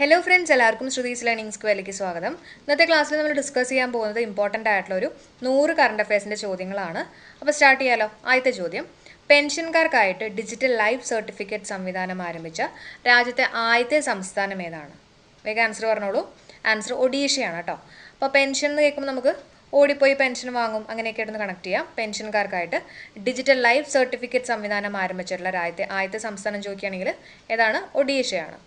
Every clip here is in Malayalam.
ഹലോ ഫ്രണ്ട്സ് എല്ലാവർക്കും ശ്രുതീസ് ലേണിംഗ് സ്ക്വയറിലേക്ക് സ്വാഗതം. ഇന്നത്തെ ക്ലാസ്സിൽ നമ്മൾ ഡിസ്കസ് ചെയ്യാൻ പോകുന്നത് ഇമ്പോർട്ടന്റ് ആയിട്ടുള്ള ഒരു നൂറ് കറണ്ട് അഫയേഴ്സിന്റെ ചോദ്യങ്ങളാണ്. അപ്പോൾ സ്റ്റാർട്ട് ചെയ്യാലോ? ആദ്യത്തെ ചോദ്യം. പെൻഷൻകാർക്കായിട്ട് ഡിജിറ്റൽ ലൈഫ് സർട്ടിഫിക്കറ്റ് സംവിധാനം ആരംഭിച്ച രാജ്യത്തെ ആദ്യത്തെ സംസ്ഥാനം ഏതാണ്? വേഗം ആൻസർ പറഞ്ഞോളൂ. ആൻസർ ഒഡീഷയാണ് കേട്ടോ. അപ്പോൾ പെൻഷൻ എന്ന് കേൾക്കുമ്പോൾ നമുക്ക് ഓടിപ്പോയി പെൻഷൻ വാങ്ങും. അങ്ങനെയൊക്കെ ആയിട്ടൊന്ന് കണക്ട് ചെയ്യാം. പെൻഷൻകാർക്കായിട്ട് ഡിജിറ്റൽ ലൈഫ് സർട്ടിഫിക്കറ്റ് സംവിധാനം ആരംഭിച്ചിട്ടുള്ള രാജ്യത്തെ ആദ്യത്തെ സംസ്ഥാനം ചോദിക്കുകയാണെങ്കിൽ ഏതാണ്? ഒഡീഷയാണ്.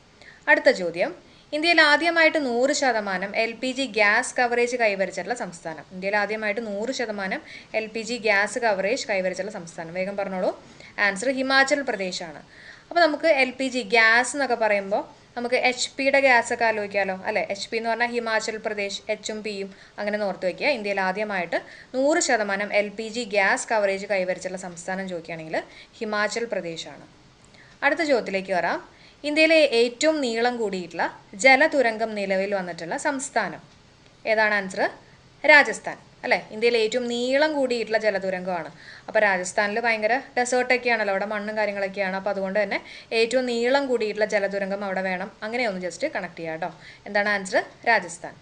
അടുത്ത ചോദ്യം. ഇന്ത്യയിൽ ആദ്യമായിട്ട് നൂറ് ശതമാനം L P G gas coverage കൈവരിച്ചിട്ടുള്ള സംസ്ഥാനം. ഇന്ത്യയിൽ ആദ്യമായിട്ട് നൂറ് ശതമാനം L P G gas coverage കൈവരിച്ചിട്ടുള്ള സംസ്ഥാനം. വേഗം പറഞ്ഞോളൂ. ആൻസർ ഹിമാചൽ പ്രദേശാണ്. അപ്പോൾ നമുക്ക് എൽ പി ജി ഗ്യാസ് എന്നൊക്കെ പറയുമ്പോൾ നമുക്ക് എച്ച് പിയുടെ ഗ്യാസ് ഒക്കെ ആലോചിക്കാമല്ലോ അല്ലെ? എച്ച് പി എന്ന് പറഞ്ഞാൽ ഹിമാചൽ പ്രദേശ് എച്ചും പിയും അങ്ങനെ ഓർത്ത് വയ്ക്കുക ഇന്ത്യയിൽ ആദ്യമായിട്ട് നൂറ് ശതമാനം L P G gas coverage കൈവരിച്ചുള്ള സംസ്ഥാനം ചോദിക്കുകയാണെങ്കിൽ ഹിമാചൽ പ്രദേശാണ്. അടുത്ത ചോദ്യത്തിലേക്ക് വരാം. ഇന്ത്യയിലെ ഏറ്റവും നീളം കൂടിയിട്ടുള്ള ജലതുരങ്കം നിലവിൽ വന്നിട്ടുള്ള സംസ്ഥാനം. ഏതാണ് ആൻസർ രാജസ്ഥാൻ. അല്ലേ? ഇന്ത്യയിലെ ഏറ്റവും നീളം കൂടിയിട്ടുള്ള ജലതുരങ്കമാണ്. അപ്പോൾ രാജസ്ഥാനിൽ ഭയങ്കര ഡെസേർട്ടൊക്കെയാണല്ലോ അവിടെ മണ്ണും കാര്യങ്ങളൊക്കെയാണ്. അപ്പോൾ അതുകൊണ്ട് തന്നെ ഏറ്റവും നീളം കൂടിയിട്ടുള്ള ജലതുരങ്കം അവിടെ വേണം. അങ്ങനെ ഒന്ന് ജസ്റ്റ് കണക്ട് ചെയ്യാം കേട്ടോ എന്താണ് ആൻസർ രാജസ്ഥാൻ.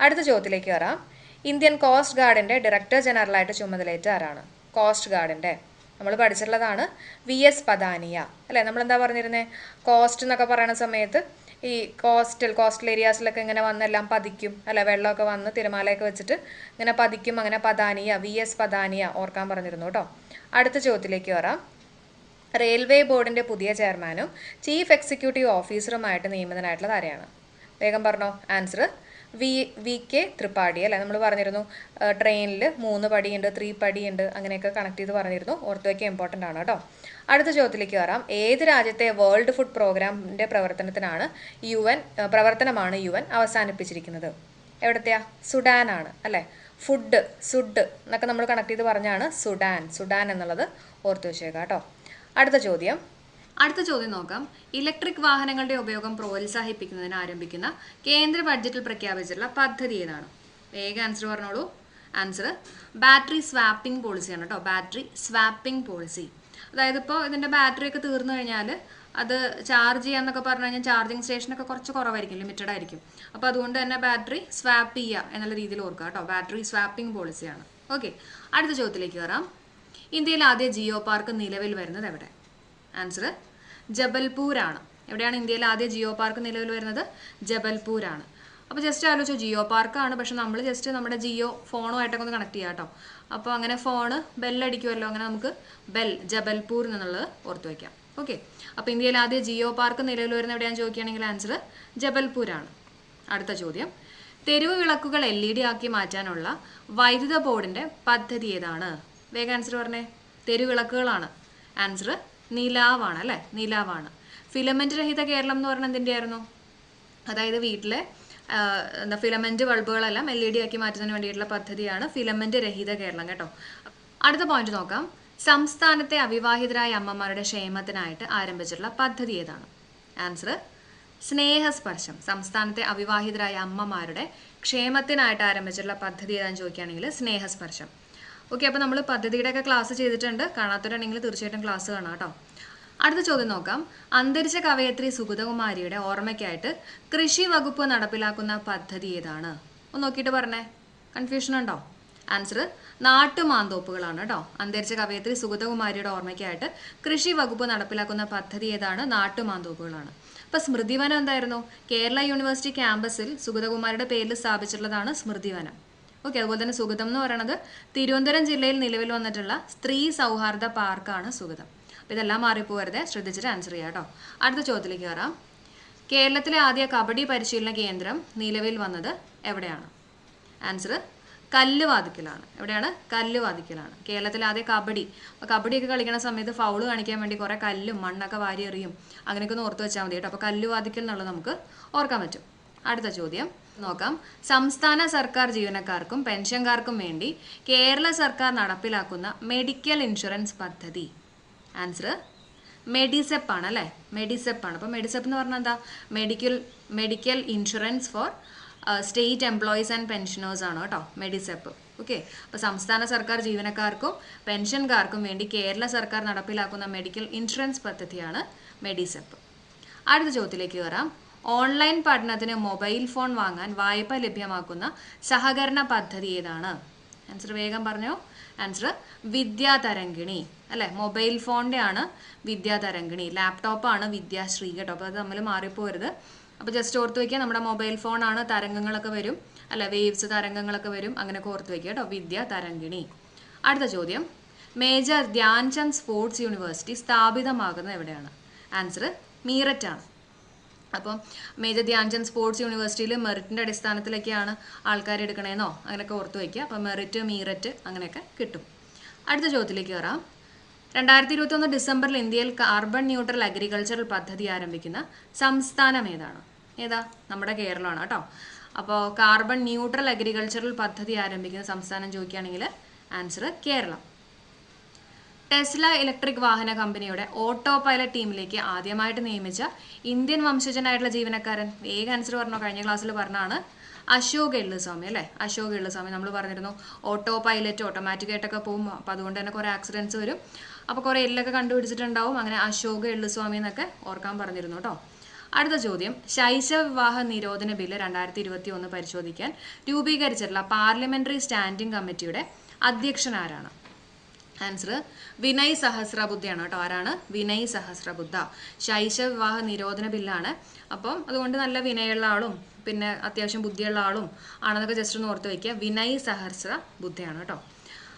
അടുത്ത ചോദ്യത്തിലേക്ക് വരാം. ഇന്ത്യൻ കോസ്റ്റ് ഗാർഡിന്റെ ഡയറക്ടർ ജനറലായിട്ട് ചുമതലയേറ്റ ആരാണ്? കോസ്റ്റ് ഗാർഡിന്റെ നമ്മൾ പഠിച്ചിട്ടുള്ളതാണ് വി എസ് പദാനിയ. അല്ലേ? നമ്മളെന്താ പറഞ്ഞിരുന്നത് കോസ്റ്റ് എന്നൊക്കെ പറയുന്ന സമയത്ത് ഈ കോസ്റ്റൽ കോസ്റ്റൽ ഏരിയാസിലൊക്കെ ഇങ്ങനെ വന്നെല്ലാം പതിക്കും. അല്ല? വെള്ളമൊക്കെ വന്ന് തിരമാലയൊക്കെ വെച്ചിട്ട് ഇങ്ങനെ പതിക്കും. അങ്ങനെ പദാനിയ വി എസ് പദാനിയ ഓർക്കാൻ പറഞ്ഞിരുന്നു കേട്ടോ. അടുത്ത ചോദ്യത്തിലേക്ക് വരാം. റെയിൽവേ ബോർഡിന്റെ പുതിയ ചെയർമാനും ചീഫ് എക്സിക്യൂട്ടീവ് ഓഫീസറുമായിട്ട് നിയമിതനായിട്ടുള്ളത് ആരെയാണ്? വേഗം പറഞ്ഞോ. Answer V V K Tripathi അല്ലേ? നമ്മൾ പറഞ്ഞിരുന്നു ട്രെയിനിൽ മൂന്ന് പടിയുണ്ട് ത്രീ പടിയുണ്ട് അങ്ങനെയൊക്കെ കണക്ട് ചെയ്ത് പറഞ്ഞിരുന്നു. ഓർത്ത് വയ്ക്കുക ഇമ്പോർട്ടന്റ് ആണ് കേട്ടോ. അടുത്ത ചോദ്യത്തിലേക്ക് വരാം. ഏത് രാജ്യത്തെ വേൾഡ് ഫുഡ് പ്രോഗ്രാമിന്റെ പ്രവർത്തനത്തിനാണ് യു എൻ പ്രവർത്തനമാണ് യു എൻ അവസാനിപ്പിച്ചിരിക്കുന്നത്? എവിടത്തെയാ? ആണ് അല്ലേ? ഫുഡ് സുഡ് എന്നൊക്കെ നമ്മൾ കണക്ട് ചെയ്ത് പറഞ്ഞാണ് സുഡാൻ. സുഡാൻ എന്നുള്ളത് ഓർത്ത് വെച്ചേക്കാം കേട്ടോ. അടുത്ത ചോദ്യം. അടുത്ത ചോദ്യം നോക്കാം. ഇലക്ട്രിക് വാഹനങ്ങളുടെ ഉപയോഗം പ്രോത്സാഹിപ്പിക്കുന്നതിന് ആരംഭിക്കുന്ന കേന്ദ്ര ബഡ്ജറ്റിൽ പ്രഖ്യാപിച്ചിട്ടുള്ള പദ്ധതി ഏതാണ്? വേഗം ആൻസർ പറഞ്ഞോളൂ. ആൻസർ ബാറ്ററി സ്വാപ്പിംഗ് പോളിസിയാണ് കേട്ടോ ബാറ്ററി സ്വാപ്പിംഗ് പോളിസി അതായത് ഇപ്പോൾ ഇതിന്റെ ബാറ്ററി ഒക്കെ തീർന്നു കഴിഞ്ഞാൽ അത് ചാർജ് ചെയ്യാന്നൊക്കെ പറഞ്ഞു കഴിഞ്ഞാൽ ചാർജിങ് സ്റ്റേഷനൊക്കെ കുറച്ച് കുറവായിരിക്കും ലിമിറ്റഡ് ആയിരിക്കും. അപ്പോൾ അതുകൊണ്ട് തന്നെ ബാറ്ററി സ്വാപ്പ് ചെയ്യുക എന്നുള്ള രീതിയിൽ ഓർക്കുക കേട്ടോ ബാറ്ററി സ്വാപ്പിംഗ് പോളിസിയാണ് ഓക്കെ അടുത്ത ചോദ്യത്തിലേക്ക് കയറാം ഇന്ത്യയിൽ ആദ്യ ജിയോ പാർക്ക് നിലവിൽ വരുന്നത് എവിടെ? ആൻസർ ജബൽപൂരാണ്. എവിടെയാണ് ഇന്ത്യയിൽ ആദ്യ ജിയോ പാർക്ക് നിലവിൽ വരുന്നത്? ജബൽപൂരാണ്. അപ്പോൾ ജസ്റ്റ് ആലോചിച്ചു ജിയോ പാർക്കാണ് പക്ഷെ നമ്മൾ ജസ്റ്റ് നമ്മുടെ ജിയോ ഫോണുമായിട്ടൊക്കെ ഒന്ന് കണക്ട് ചെയ്യാം കേട്ടോ. അപ്പോൾ അങ്ങനെ ഫോണ് ബെല്ലടിക്കുമല്ലോ അങ്ങനെ നമുക്ക് ബെൽ ജബൽപൂർ എന്നുള്ളത് ഓർത്ത് വയ്ക്കാം ഓക്കെ അപ്പോൾ ഇന്ത്യയിൽ ആദ്യ ജിയോ പാർക്ക് നിലവിൽ വരുന്ന എവിടെയാണ് ചോദിക്കുകയാണെങ്കിൽ ആൻസർ ജബൽപൂരാണ്. അടുത്ത ചോദ്യം. തെരുവ് വിളക്കുകൾ എൽ ഇ ഡി ആക്കി മാറ്റാനുള്ള വൈദ്യുത ബോർഡിന്റെ പദ്ധതി ഏതാണ്? വേഗം ആൻസർ പറഞ്ഞേ. തെരുവിളക്കുകളാണ്. ആൻസർ നിലാവാണ് അല്ലേ? നിലാവാണ്. ഫിലമെന്റ് രഹിത കേരളം എന്ന് പറഞ്ഞാൽ എന്തിന്റെ ആയിരുന്നു അതായത് വീട്ടിലെ എന്താ ഫിലമെന്റ് ബൾബുകളെല്ലാം എൽ ഇ ഡി ആക്കി മാറ്റുന്നതിന് വേണ്ടിയിട്ടുള്ള പദ്ധതിയാണ് ഫിലമെന്റ് രഹിത കേരളം കേട്ടോ. അടുത്ത പോയിന്റ് നോക്കാം. സംസ്ഥാനത്തെ അവിവാഹിതരായ അമ്മമാരുടെ ക്ഷേമത്തിനായിട്ട് ആരംഭിച്ചിട്ടുള്ള പദ്ധതി ഏതാണ്? ആൻസർ സ്നേഹസ്പർശം. സംസ്ഥാനത്തെ അവിവാഹിതരായ അമ്മമാരുടെ ക്ഷേമത്തിനായിട്ട് ആരംഭിച്ചിട്ടുള്ള പദ്ധതി ഏതാണെന്ന് ചോദിക്കുകയാണെങ്കിൽ സ്നേഹസ്പർശം. ഓക്കെ അപ്പോൾ നമ്മൾ പദ്ധതിയുടെ ഒക്കെ ക്ലാസ് ചെയ്തിട്ടുണ്ട്. കാണാത്തവരാണെങ്കിൽ തീർച്ചയായിട്ടും ക്ലാസ് കാണാം കേട്ടോ. അടുത്ത ചോദ്യം നോക്കാം. അന്തരിച്ച കവയത്രി സുഗതകുമാരിയുടെ ഓർമ്മയ്ക്കായിട്ട് കൃഷി വകുപ്പ് നടപ്പിലാക്കുന്ന പദ്ധതി ഏതാണ്? ഒന്ന് നോക്കിയിട്ട് പറഞ്ഞേ. കൺഫ്യൂഷൻ ഉണ്ടോ? ആൻസർ നാട്ടുമാന്തോപ്പുകളാണ് കേട്ടോ. അന്തരിച്ച കവയത്രി സുഗതകുമാരിയുടെ ഓർമ്മയ്ക്കായിട്ട് കൃഷി വകുപ്പ് നടപ്പിലാക്കുന്ന പദ്ധതി ഏതാണ്? നാട്ടുമാന്തോപ്പുകളാണ്. അപ്പോൾ സ്മൃതിവനം എന്തായിരുന്നു? കേരള യൂണിവേഴ്സിറ്റി ക്യാമ്പസിൽ സുഗതകുമാരിയുടെ പേരിൽ സ്ഥാപിച്ചിട്ടുള്ളതാണ് സ്മൃതിവനം. ഓക്കെ അതുപോലെ തന്നെ സുഗതം എന്ന് പറയുന്നത് തിരുവനന്തപുരം ജില്ലയിൽ നിലവിൽ വന്നിട്ടുള്ള സ്ത്രീ സൗഹാർദ്ദ പാർക്കാണ് സുഗതം. അപ്പോൾ ഇതെല്ലാം മാറിപ്പോകരുത് ശ്രദ്ധിച്ചിട്ട് ആൻസർ ചെയ്യാം കേട്ടോ അടുത്ത ചോദ്യത്തിലേക്ക് കയറാം കേരളത്തിലെ ആദ്യ കബഡി പരിശീലന കേന്ദ്രം നിലവിൽ വന്നത് എവിടെയാണ്? ആൻസർ കല്ലുവാതിക്കലാണ് എവിടെയാണ്? കല്ലുവാതിക്കലാണ് കേരളത്തിലെ ആദ്യ കബഡി. അപ്പോൾ കബഡിയൊക്കെ കളിക്കുന്ന സമയത്ത് ഫൗൾ കാണിക്കാൻ വേണ്ടി കുറേ കല്ലും മണ്ണൊക്കെ വാരി എറിയും. അങ്ങനെയൊക്കെ ഒന്ന് ഓർത്ത് വെച്ചാൽ മതി കേട്ടോ അപ്പോൾ കല്ലുവാതിക്കൽ എന്നുള്ളത് നമുക്ക് ഓർക്കാൻ പറ്റും. അടുത്ത ചോദ്യം. നോക്കാം. സംസ്ഥാന സർക്കാർ ജീവനക്കാർക്കും പെൻഷൻകാർക്കും വേണ്ടി കേരള സർക്കാർ നടപ്പിലാക്കുന്ന മെഡിക്കൽ ഇൻഷുറൻസ് പദ്ധതി. ആൻസർ മെഡിസെപ്പ് ആണ് അല്ലേ? മെഡിസെപ്പ് ആണ്. അപ്പോൾ മെഡിസെപ്പ് എന്ന് പറഞ്ഞാൽ എന്താ? Medical medical insurance for state employees and pensioners ആണ് കേട്ടോ മെഡിസെപ്പ്. ഓക്കെ. അപ്പോൾ സംസ്ഥാന സർക്കാർ ജീവനക്കാർക്കും പെൻഷൻകാർക്കും വേണ്ടി കേരള സർക്കാർ നടപ്പിലാക്കുന്ന മെഡിക്കൽ ഇൻഷുറൻസ് പദ്ധതിയാണ് മെഡിസെപ്പ്. അടുത്ത ചോദ്യത്തിലേക്ക് വരാം. ഓൺലൈൻ പഠനത്തിന് മൊബൈൽ ഫോൺ വാങ്ങാൻ വായ്പ ലഭ്യമാക്കുന്ന സഹകരണ പദ്ധതി ഏതാണ്? ആൻസർ വേഗം പറഞ്ഞോ. ആൻസർ വിദ്യാതരംഗിണി അല്ലേ? മൊബൈൽ ഫോണിന്റെ ആണ് വിദ്യാതരംഗിണി ലാപ്ടോപ്പാണ് വിദ്യാശ്രീ കേട്ടോ. അപ്പോൾ അത് തമ്മിൽ മാറിപ്പോരുത്. അപ്പോൾ ജസ്റ്റ് ഓർത്ത് വയ്ക്കുക നമ്മുടെ മൊബൈൽ ഫോണാണ് തരംഗങ്ങളൊക്കെ വരും. അല്ല? വേവ്സ് തരംഗങ്ങളൊക്കെ വരും. അങ്ങനെയൊക്കെ ഓർത്ത് വയ്ക്കുക കേട്ടോ. വിദ്യ അടുത്ത ചോദ്യം. മേജർ ധ്യാൻചന്ദ് സ്പോർട്സ് യൂണിവേഴ്സിറ്റി സ്ഥാപിതമാകുന്നത് എവിടെയാണ്? ആൻസർ മീററ്റാണ് അപ്പം മേജർ ധ്യാൻചന്ദ് സ്പോർട്സ് യൂണിവേഴ്സിറ്റിയിൽ മെറിറ്റിന്റെ അടിസ്ഥാനത്തിലൊക്കെയാണ് ആൾക്കാർ എടുക്കണേന്നോ? അങ്ങനെയൊക്കെ ഓർത്ത് വയ്ക്കുക അപ്പം മെറിറ്റ് മീററ്റ് അങ്ങനെയൊക്കെ കിട്ടും. അടുത്ത ചോദ്യത്തിലേക്ക് വരാം. രണ്ടായിരത്തി ഇരുപത്തൊന്ന് ഡിസംബറിൽ ഇന്ത്യയിൽ കാർബൺ ന്യൂട്രൽ അഗ്രികൾച്ചറൽ പദ്ധതി ആരംഭിക്കുന്ന സംസ്ഥാനം ഏതാണ്? ഏതാ? നമ്മുടെ കേരളമാണ് കേട്ടോ. അപ്പോൾ കാർബൺ ന്യൂട്രൽ അഗ്രികൾച്ചറൽ പദ്ധതി ആരംഭിക്കുന്ന സംസ്ഥാനം ചോദിക്കുകയാണെങ്കിൽ ആൻസർ കേരളം. ടെസ്ല ഇലക്ട്രിക് വാഹന കമ്പനിയുടെ ഓട്ടോ പൈലറ്റ് ടീമിലേക്ക് ആദ്യമായിട്ട് നിയമിച്ച ഇന്ത്യൻ വംശജനായിട്ടുള്ള ജീവനക്കാരൻ വേഗം ആൻസർ പറഞ്ഞു? കഴിഞ്ഞ ക്ലാസ്സിൽ പറഞ്ഞാണ് അശോക് എള്ളുസ്വാമി അല്ലേ? അശോക് എള്ളുസ്വാമി നമ്മൾ പറഞ്ഞിരുന്നു ഓട്ടോ പൈലറ്റ് ഓട്ടോമാറ്റിക് ആയിട്ടൊക്കെ പോകും അപ്പോൾ അതുകൊണ്ട് തന്നെ കുറേ ആക്സിഡന്റ്സ് വരും. അപ്പോൾ കുറേ എല്ലൊക്കെ കണ്ടുപിടിച്ചിട്ടുണ്ടാവും. അങ്ങനെ അശോക് എള്ളുസ്വാമി എന്നൊക്കെ ഓർക്കാൻ പറഞ്ഞിരുന്നു കേട്ടോ അടുത്ത ചോദ്യം. ശൈശവ വിവാഹ നിരോധന ബില്ല് രണ്ടായിരത്തി ഇരുപത്തി ഒന്ന് പരിശോധിക്കാൻ രൂപീകരിച്ചിട്ടുള്ള പാർലമെന്ററി സ്റ്റാൻഡിംഗ് കമ്മിറ്റിയുടെ അധ്യക്ഷൻ ആരാണ്? ആൻസർ വിനയ് സഹസ്രബുദ്ധയാണ് കേട്ടോ ആരാണ്? വിനയ് സഹസ്രബുദ്ധ ശൈശ വിവാഹ നിരോധന ബില്ലാണ്. അപ്പം അതുകൊണ്ട് നല്ല വിനയുള്ള ആളും പിന്നെ അത്യാവശ്യം ബുദ്ധിയുള്ള ആളും ആണെന്നൊക്കെ ജസ്റ്റ് ഒന്ന് ഓർത്ത് വയ്ക്കുക വിനയ് സഹസ്ര ബുദ്ധയാണ് കേട്ടോ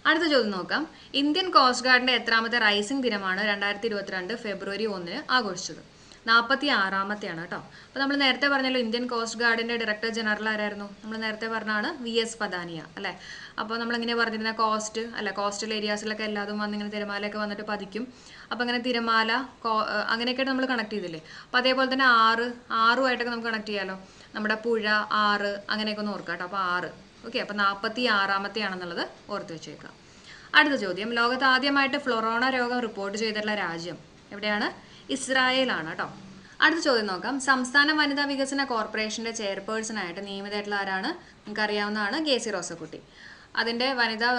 അടുത്ത ചോദ്യം നോക്കാം. ഇന്ത്യൻ കോസ്റ്റ് ഗാർഡിന്റെ എത്രാമത്തെ റൈസിംഗ് ദിനമാണ് രണ്ടായിരത്തി ഇരുപത്തിരണ്ട് ഫെബ്രുവരി ഒന്നിന് ആഘോഷിച്ചത്? നാൽപ്പത്തി ആറാമത്തെയാണ് കേട്ടോ. അപ്പോൾ നമ്മൾ നേരത്തെ പറഞ്ഞല്ലോ ഇന്ത്യൻ കോസ്റ്റ് ഗാർഡിന്റെ ഡയറക്ടർ ജനറൽ ആരായിരുന്നു? നമ്മൾ നേരത്തെ പറഞ്ഞാണ് വി എസ് പദാനിയ അല്ലേ? അപ്പോൾ നമ്മളിങ്ങനെ പറഞ്ഞിരുന്ന കോസ്റ്റ് അല്ല കോസ്റ്റൽ ഏരിയാസിലൊക്കെ എല്ലാതും വന്ന് ഇങ്ങനെ തിരമാലയൊക്കെ വന്നിട്ട് പതിക്കും. അപ്പോൾ അങ്ങനെ തിരമാല കോ- ഏഹ് അങ്ങനെയൊക്കെ നമ്മൾ കണക്ട് ചെയ്തില്ലേ? അപ്പോൾ അതേപോലെ തന്നെ ആറ് ആറുമായിട്ടൊക്കെ നമുക്ക് കണക്ട് ചെയ്യാമല്ലോ നമ്മുടെ പുഴ ആറ് അങ്ങനെയൊക്കെ ഒന്ന് ഓർക്കാം കേട്ടോ അപ്പോൾ ആറ്. ഓക്കെ അപ്പോൾ നാൽപ്പത്തി ആറാമത്തെയാണെന്നുള്ളത് ഓർത്ത് വെച്ചേക്കാം അടുത്ത ചോദ്യം. ലോകത്ത് ആദ്യമായിട്ട് ഫ്ലൊറോണ രോഗം റിപ്പോർട്ട് ചെയ്തിട്ടുള്ള രാജ്യം എവിടെയാണ്? ഇസ്രായേലാണ് കേട്ടോ. അടുത്ത ചോദ്യം നോക്കാം. സംസ്ഥാന വനിതാ വികസന കോർപ്പറേഷന്റെ ചെയർപേഴ്സൺ ആയിട്ട് നിയമിതമായിട്ടുള്ള ആരാണ്? നിങ്ങൾക്ക് അറിയാവുന്നതാണ് കെ സി റോസക്കുട്ടി. അതിന്റെ വനിതാ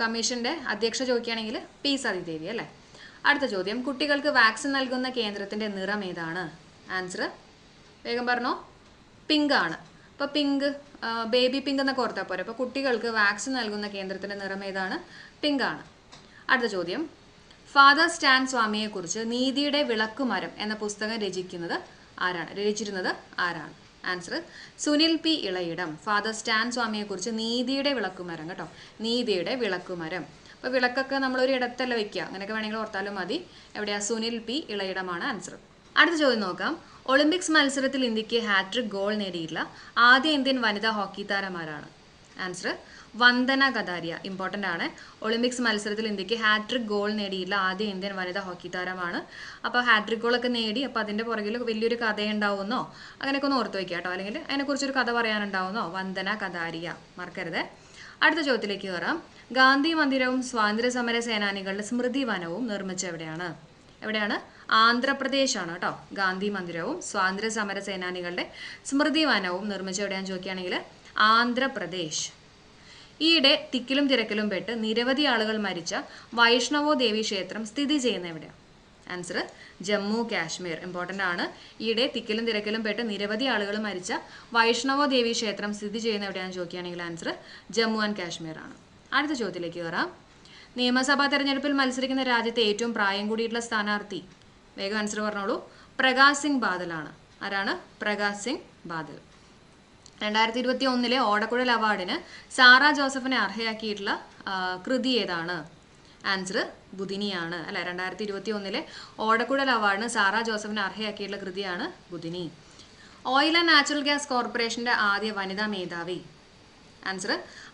കമ്മീഷന്റെ അധ്യക്ഷ ചോദിക്കുകയാണെങ്കിൽ പി സതിദേവി അല്ലേ? അടുത്ത ചോദ്യം. കുട്ടികൾക്ക് വാക്സിൻ നൽകുന്ന കേന്ദ്രത്തിന്റെ നിറം ഏതാണ്? ആൻസർ വേഗം പറഞ്ഞോ. പിങ്ക് ആണ് അപ്പോൾ പിങ്ക് ബേബി പിങ്ക് എന്നൊക്കെ ഓർത്താൽ പോരെ. അപ്പോൾ കുട്ടികൾക്ക് വാക്സിൻ നൽകുന്ന കേന്ദ്രത്തിന്റെ നിറം ഏതാണ്? പിങ്ക് ആണ് അടുത്ത ചോദ്യം. ഫാദർ സ്റ്റാൻ സ്വാമിയെക്കുറിച്ച് നീതിയുടെ വിളക്കുമരം എന്ന പുസ്തകം രചിക്കുന്നത് ആരാണ്? രചിച്ചിരുന്നത് ആരാണ്? Answer Sunil P Elayidam. Father Stan സ്വാമിയെക്കുറിച്ച് നീതിയുടെ വിളക്കുമരം കേട്ടോ. നീതിയുടെ വിളക്കുമരം. അപ്പോൾ വിളക്കൊക്കെ നമ്മളൊരു ഇടത്തല്ല വെക്കുക അങ്ങനെയൊക്കെ വേണമെങ്കിൽ ഓർത്താലും മതി. എവിടെയാ? സുനിൽ പി ഇളയിടമാണ് ആൻസർ അടുത്ത ചോദ്യം നോക്കാം. ഒളിമ്പിക്സ് മത്സരത്തിൽ ഇന്ത്യയ്ക്ക് ഹാട്രിക് ഗോൾ നേടിയിട്ടുള്ള ആദ്യ ഇന്ത്യൻ വനിതാ ഹോക്കി താരമാരാണ്? ആൻസർ വന്ദന കതാരിയ ഇമ്പോർട്ടന്റ് ആണ്. ഒളിമ്പിക്സ് മത്സരത്തിൽ ഇന്ത്യയ്ക്ക് ഹാട്രിക് ഗോൾ നേടിയിട്ടുള്ള ആദ്യ ഇന്ത്യൻ വനിതാ ഹോക്കി താരമാണ്. അപ്പോൾ ഹാട്രിക് ഗോളൊക്കെ നേടി അപ്പോൾ അതിന്റെ പുറകിൽ വലിയൊരു കഥയുണ്ടാവുന്നോ? അങ്ങനെയൊക്കെ ഒന്ന് ഓർത്ത് വയ്ക്കുക കേട്ടോ അല്ലെങ്കിൽ അതിനെക്കുറിച്ചൊരു കഥ പറയാനുണ്ടാവുന്നോ? വന്ദന കതാരിയ മറക്കരുത്. അടുത്ത ചോദ്യത്തിലേക്ക് കയറാം. ഗാന്ധി മന്ദിരവും സ്വാതന്ത്ര്യ സമര സേനാനികളുടെ സ്മൃതി വനവും നിർമ്മിച്ച എവിടെയാണ്? എവിടെയാണ്? ആന്ധ്രാപ്രദേശാണ് കേട്ടോ. ഗാന്ധി മന്ദിരവും സ്വാതന്ത്ര്യ സമര സേനാനികളുടെ സ്മൃതി വനവും നിർമ്മിച്ച എവിടെയാണെന്ന് ചോദിക്കുകയാണെങ്കിൽ ആന്ധ്രാപ്രദേശ്. ഈയിടെ തിക്കിലും തിരക്കിലും പെട്ട് നിരവധി ആളുകൾ മരിച്ച വൈഷ്ണവോ ദേവി ക്ഷേത്രം സ്ഥിതി ചെയ്യുന്ന എവിടെയാണ് ആൻസർ ജമ്മു കാശ്മീർ. ഇമ്പോർട്ടന്റ് ആണ്. ഈയിടെ തിക്കിലും തിരക്കിലും പെട്ട് നിരവധി ആളുകൾ മരിച്ച വൈഷ്ണവോ ദേവി ക്ഷേത്രം സ്ഥിതി ചെയ്യുന്ന എവിടെയാണെന്ന് ചോദിക്കുകയാണെങ്കിൽ ആൻസർ ജമ്മു ആൻഡ് കാശ്മീർ ആണ്. അടുത്ത ചോദ്യത്തിലേക്ക് കയറാം. നിയമസഭാ തെരഞ്ഞെടുപ്പിൽ മത്സരിക്കുന്ന രാജ്യത്തെ ഏറ്റവും പ്രായം കൂടിയിട്ടുള്ള സ്ഥാനാർത്ഥി. വേഗം ആൻസർ പറഞ്ഞോളൂ. പ്രകാശ് സിംഗ് ബാദലാണ്. ആരാണ്? പ്രകാശ് സിംഗ് ബാദൽ. രണ്ടായിരത്തി ഇരുപത്തി ഒന്നിലെ ഓടക്കുഴൽ അവാർഡിന് സാറ ജോസഫിനെ അർഹയാക്കിയിട്ടുള്ള കൃതി ഏതാണ്? ആൻസർ ബുധിനിയാണ്. അല്ല രണ്ടായിരത്തി ഇരുപത്തി ഒന്നിലെ ഓടക്കുഴൽ അവാർഡിന് സാറ ജോസഫിനെ അർഹയാക്കിയിട്ടുള്ള കൃതിയാണ് Budhini. Oil and natural gas കോർപ്പറേഷന്റെ ആദ്യ വനിതാ മേധാവി. ആൻസർ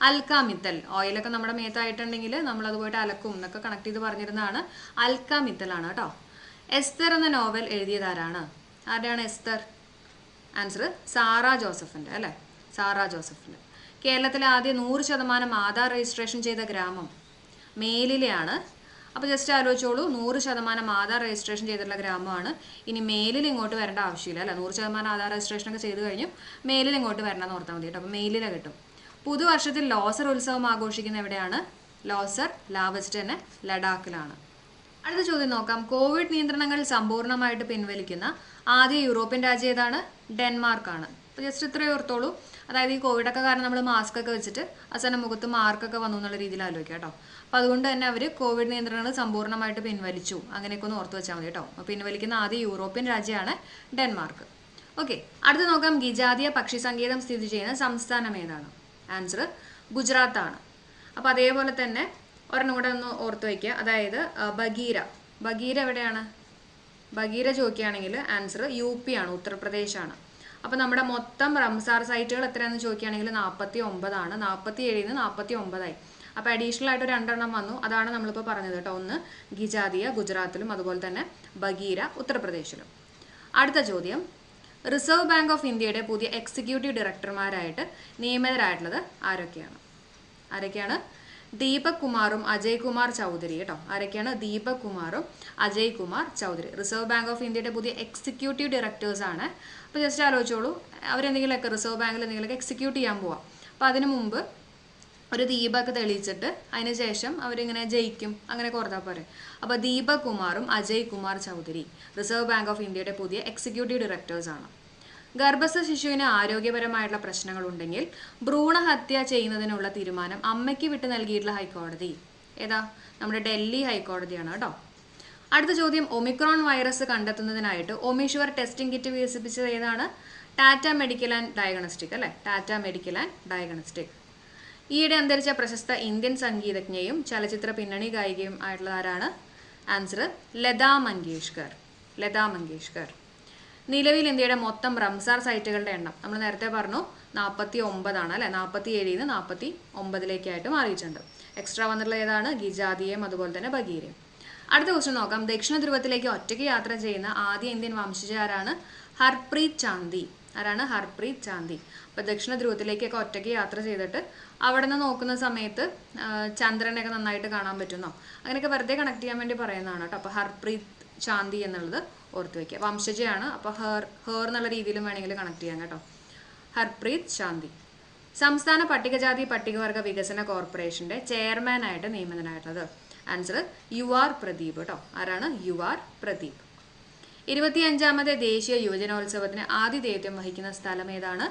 അൽക്ക മിത്തൽ. ഓയിലൊക്കെ നമ്മുടെ മേത്തായിട്ടുണ്ടെങ്കിൽ നമ്മൾ അത് പോയിട്ട് അലക്കും എന്നൊക്കെ കണക്ട് ചെയ്ത് പറഞ്ഞിരുന്നതാണ്. അൽക്ക മിത്തലാണ് കേട്ടോ. എസ്തർ എന്ന നോവൽ എഴുതിയതാരാണ് ആരുടെയാണ് എസ്തർ? ആൻസർ സാറ ജോസഫിന്റെ അല്ലേ? സാറ ജോസഫിന്റെ കേരളത്തിലെ ആദ്യം നൂറ് ശതമാനം ആധാർ രജിസ്ട്രേഷൻ ചെയ്ത ഗ്രാമം മേലിലെയാണ്. അപ്പോൾ ജസ്റ്റ് ആലോചിച്ചോളൂ നൂറ് ശതമാനം ആധാർ രജിസ്ട്രേഷൻ ചെയ്തിട്ടുള്ള ഗ്രാമമാണ്. ഇനി മേലിൽ ഇങ്ങോട്ട് വരേണ്ട ആവശ്യമില്ല അല്ല? നൂറ് ശതമാനം ആധാർ രജിസ്ട്രേഷൻ ഒക്കെ ചെയ്ത് കഴിഞ്ഞു മേലിൽ ഇങ്ങോട്ട് വരണം എന്ന് ഓർത്താൽ മതി കേട്ടോ. അപ്പോൾ മേലിലെ കിട്ടും. പുതുവർഷത്തിൽ ലോസർ ഉത്സവം ആഘോഷിക്കുന്ന എവിടെയാണ്? ലോസർ ലാവസ്റ്റ് തന്നെ ലഡാക്കിലാണ്. അടുത്ത ചോദ്യം നോക്കാം. കോവിഡ് നിയന്ത്രണങ്ങൾ സമ്പൂർണമായിട്ട് പിൻവലിക്കുന്ന ആദ്യ യൂറോപ്യൻ രാജ്യം ഏതാണ്? ഡെൻമാർക്കാണ്. അപ്പോൾ ജസ്റ്റ് ഇത്രയേ ഓർത്തോളൂ. അതായത് ഈ കോവിഡൊക്കെ കാരണം നമ്മൾ മാസ്ക് ഒക്കെ വെച്ചിട്ട് അവസാനം മുഖത്ത് മാർക്കൊക്കെ വന്നു എന്നുള്ള രീതിയിൽ ആലോചിക്കുക കേട്ടോ. അപ്പോൾ അതുകൊണ്ട് തന്നെ അവർ കോവിഡ് നിയന്ത്രണങ്ങൾ സമ്പൂർണമായിട്ട് പിൻവലിച്ചു. അങ്ങനെയൊക്കെ ഒന്ന് ഓർത്ത് വെച്ചാൽ മതി കേട്ടോ. പിൻവലിക്കുന്ന ആദ്യ യൂറോപ്യൻ രാജ്യമാണ് ഡെൻമാർക്ക്. ഓക്കെ അടുത്ത് നോക്കാം. ഗിജാതിയ പക്ഷി സംഗീതം സ്ഥിതി ചെയ്യുന്ന സംസ്ഥാനം ഏതാണ്? ആൻസർ ഗുജറാത്താണ്. അപ്പോൾ അതേപോലെ തന്നെ ഒരെണ്ണം കൂടെ ഒന്ന് ഓർത്ത് വയ്ക്കുക. അതായത് ബഗീര. ബഗീര എവിടെയാണ്? ബഗീര ചോദിക്കുകയാണെങ്കിൽ ആൻസർ യു പി ആണ് ഉത്തർപ്രദേശാണ്. അപ്പോൾ നമ്മുടെ മൊത്തം റംസാർ സൈറ്റുകൾ എത്രയാണെന്ന് ചോദിക്കുകയാണെങ്കിൽ നാൽപ്പത്തി ഒമ്പതാണ് നാൽപ്പത്തി ഏഴിൽ നിന്ന് നാൽപ്പത്തി ഒമ്പതായി അപ്പോൾ അഡീഷണൽ ആയിട്ട് രണ്ടെണ്ണം വന്നു. അതാണ് നമ്മളിപ്പോൾ പറഞ്ഞത് കേട്ടോ. ഒന്ന് ഗിജാദിയ ഗുജറാത്തിലും അതുപോലെ തന്നെ ബഗീര ഉത്തർപ്രദേശിലും. അടുത്ത ചോദ്യം. റിസർവ് ബാങ്ക് ഓഫ് ഇന്ത്യയുടെ പുതിയ എക്സിക്യൂട്ടീവ് ഡയറക്ടർമാരായിട്ട് നിയമിതരായിട്ടുള്ളത് ആരൊക്കെയാണ്? ആരൊക്കെയാണ്? ദീപക് കുമാറും അജയ് കുമാർ ചൗധരി കേട്ടോ. ആരൊക്കെയാണ്? ദീപക് കുമാറും Ajay Kumar Chaudhary. Reserve bank of ഇന്ത്യയുടെ പുതിയ എക്സിക്യൂട്ടീവ് ഡയറക്ടേഴ്സ് ആണ്. അപ്പോൾ ജസ്റ്റ് ആലോചിച്ചോളൂ. അവരെന്തെങ്കിലുമൊക്കെ റിസർവ് ബാങ്കിൽ എന്തെങ്കിലുമൊക്കെ എക്സിക്യൂട്ട് ചെയ്യാൻ പോവാം. അപ്പോൾ അതിനു മുമ്പ് ഒരു ദീപക് തെളിയിച്ചിട്ട് അതിന് ശേഷം അവരിങ്ങനെ ജയിക്കും. അങ്ങനെ ഓർത്താൽ പോരെ. അപ്പോൾ ദീപക് കുമാറും Ajay Kumar Chaudhary reserve bank of ഇന്ത്യയുടെ പുതിയ എക്സിക്യൂട്ടീവ് ഡയറക്ടേഴ്സ് ആണ്. ഗർഭസ്ഥ ശിശുവിന് ആരോഗ്യപരമായിട്ടുള്ള പ്രശ്നങ്ങളുണ്ടെങ്കിൽ ഭ്രൂണഹത്യ ചെയ്യുന്നതിനുള്ള തീരുമാനം അമ്മയ്ക്ക് വിട്ട് നൽകിയിട്ടുള്ള ഹൈക്കോടതി. ഏതാ? നമ്മുടെ ഡൽഹി ഹൈക്കോടതിയാണ് കേട്ടോ. അടുത്ത ചോദ്യം. ഒമിക്രോൺ വൈറസ് കണ്ടെത്തുന്നതിനായിട്ട് ഒമിഷുവർ ടെസ്റ്റിംഗ് കിറ്റ് വികസിപ്പിച്ചത് ഏതാണ്? ടാറ്റ മെഡിക്കൽ ആൻഡ് ഡയഗ്നോസ്റ്റിക് അല്ലേ? Tata medical and diagnostic. ഈയിടെ അന്തരിച്ച പ്രശസ്ത ഇന്ത്യൻ സംഗീതജ്ഞയും ചലച്ചിത്ര പിന്നണി ഗായികയും ആയിട്ടുള്ള ആരാണ്? ആൻസർ ലതാ മങ്കേഷ്കർ. ലതാ മങ്കേഷ്കർ. നിലവിൽ ഇന്ത്യയുടെ മൊത്തം റംസാർ സൈറ്റുകളുടെ എണ്ണം. നമ്മൾ നേരത്തെ പറഞ്ഞു നാൽപ്പത്തി ഒമ്പതാണ് അല്ലെ? നാൽപ്പത്തി ഏഴിൽ നിന്ന് നാൽപ്പത്തി ഒമ്പതിലേക്കായിട്ട് മാറിയിട്ടുണ്ട്. എക്സ്ട്രാ വന്നിട്ടുള്ള ഏതാണ്? ഗിജാദിയും അതുപോലെ തന്നെ ബഗീരയും. അടുത്ത ക്വസ്റ്റ്യൻ നോക്കാം. ദക്ഷിണ ധ്രുവത്തിലേക്ക് ഒറ്റയ്ക്ക് യാത്ര ചെയ്യുന്ന ആദ്യ ഇന്ത്യൻ വംശജ ആരാണ്? ഹർപ്രീത് ചാന്തി ആരാണ്? ഹർപ്രീത് ചാന്തി അപ്പോൾ ദക്ഷിണ ധ്രുവത്തിലേക്കൊക്കെ ഒറ്റയ്ക്ക് യാത്ര ചെയ്തിട്ട് അവിടെ നിന്ന് നോക്കുന്ന സമയത്ത് ചന്ദ്രനെയൊക്കെ നന്നായിട്ട് കാണാൻ പറ്റുന്നോ? അങ്ങനെയൊക്കെ വെറുതെ കണക്ട് ചെയ്യാൻ വേണ്ടി പറയുന്നതാണ് കേട്ടോ. അപ്പോൾ ഹർപ്രീത് ചാന്തി എന്നുള്ളത് ഓർത്ത് വയ്ക്കുക വംശജയാണ്. അപ്പോൾ ഹെർ ഹേർ എന്നുള്ള രീതിയിലും വേണമെങ്കിൽ കണക്ട് ചെയ്യാം കേട്ടോ. ഹർപ്രീത് ശാന്തി. സംസ്ഥാന പട്ടികജാതി പട്ടികവർഗ വികസന കോർപ്പറേഷന്റെ ചെയർമാനായിട്ട് നിയമിതനായിട്ടുള്ളത്. ആൻസർ യു ആർ പ്രദീപ് കേട്ടോ. ആരാണ്? U R Pradeep. ഇരുപത്തിയഞ്ചാമത്തെ ദേശീയ യുവജനോത്സവത്തിന് ആതിഥേയത്വം വഹിക്കുന്ന സ്ഥലം ഏതാണ്?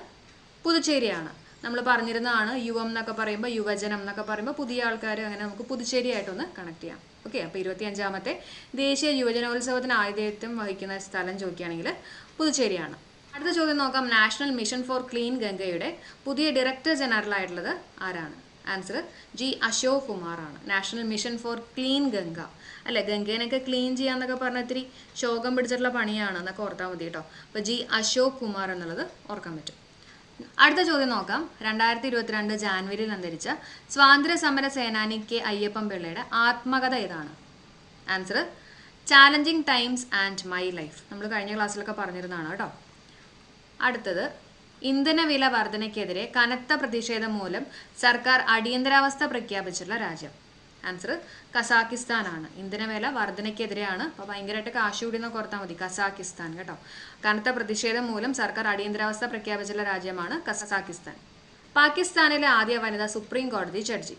പുതുച്ചേരിയാണ്. നമ്മൾ പറഞ്ഞിരുന്നതാണ് യുവം എന്നൊക്കെ പറയുമ്പോൾ യുവജനം എന്നൊക്കെ പറയുമ്പോൾ പുതിയ ആൾക്കാർ അങ്ങനെ നമുക്ക് പുതുച്ചേരിയായിട്ടൊന്ന് കണക്ട് ചെയ്യാം. ഓക്കെ അപ്പോൾ ഇരുപത്തിയഞ്ചാമത്തെ ദേശീയ യുവജനോത്സവത്തിന് ആതിഥേയത്വം വഹിക്കുന്ന സ്ഥലം ചോദിക്കുകയാണെങ്കിൽ പുതുച്ചേരിയാണ്. അടുത്ത ചോദ്യം നോക്കാം. നാഷണൽ മിഷൻ ഫോർ ക്ലീൻ ഗംഗയുടെ പുതിയ ഡയറക്ടർ ജനറൽ ആയിട്ടുള്ളത് ആരാണ്? ആൻസർ ജി അശോക് കുമാറാണ്. National mission for clean Ganga. അല്ലെ ഗംഗേനൊക്കെ ക്ലീൻ ചെയ്യാന്നൊക്കെ പറഞ്ഞ ഇത്തിരി ശോകം പിടിച്ചിട്ടുള്ള പണിയാണ് എന്നൊക്കെ ഓർത്താൽ മതി കേട്ടോ. അപ്പോൾ ജി അശോക് കുമാർ എന്നുള്ളത് ഓർക്കാൻ പറ്റും. അടുത്ത ചോദ്യം നോക്കാം. രണ്ടായിരത്തി ഇരുപത്തിരണ്ട് ജാനുവരിയിൽ അന്തരിച്ച സ്വാതന്ത്ര്യ സമര സേനാനി കെ അയ്യപ്പൻ പിള്ളയുടെ ആത്മകഥ ഏതാണ്? Answer challenging times and my life നമ്മൾ കഴിഞ്ഞ ക്ലാസ്സിലൊക്കെ പറഞ്ഞിരുന്നതാണ് കേട്ടോ. അടുത്തത് ഇന്ധനവില വർധനയ്ക്കെതിരെ കനത്ത പ്രതിഷേധം മൂലം സർക്കാർ അടിയന്തരാവസ്ഥ പ്രഖ്യാപിച്ചിട്ടുള്ള രാജ്യം. ആൻസർ കസാക്കിസ്ഥാനാണ്. ഇന്ധനവില വർധനയ്ക്കെതിരെയാണ്. അപ്പോൾ ഭയങ്കരമായിട്ട് കാശ് കൂടി എന്നൊക്കെ ഓർത്താൽ മതി. കസാക്കിസ്ഥാൻ കേട്ടോ. കനത്ത പ്രതിഷേധം മൂലം സർക്കാർ അടിയന്തരാവസ്ഥ പ്രഖ്യാപിച്ചുള്ള രാജ്യമാണ് കസാക്കിസ്ഥാൻ. പാകിസ്ഥാനിലെ ആദ്യ വനിത സുപ്രീം കോടതി judge.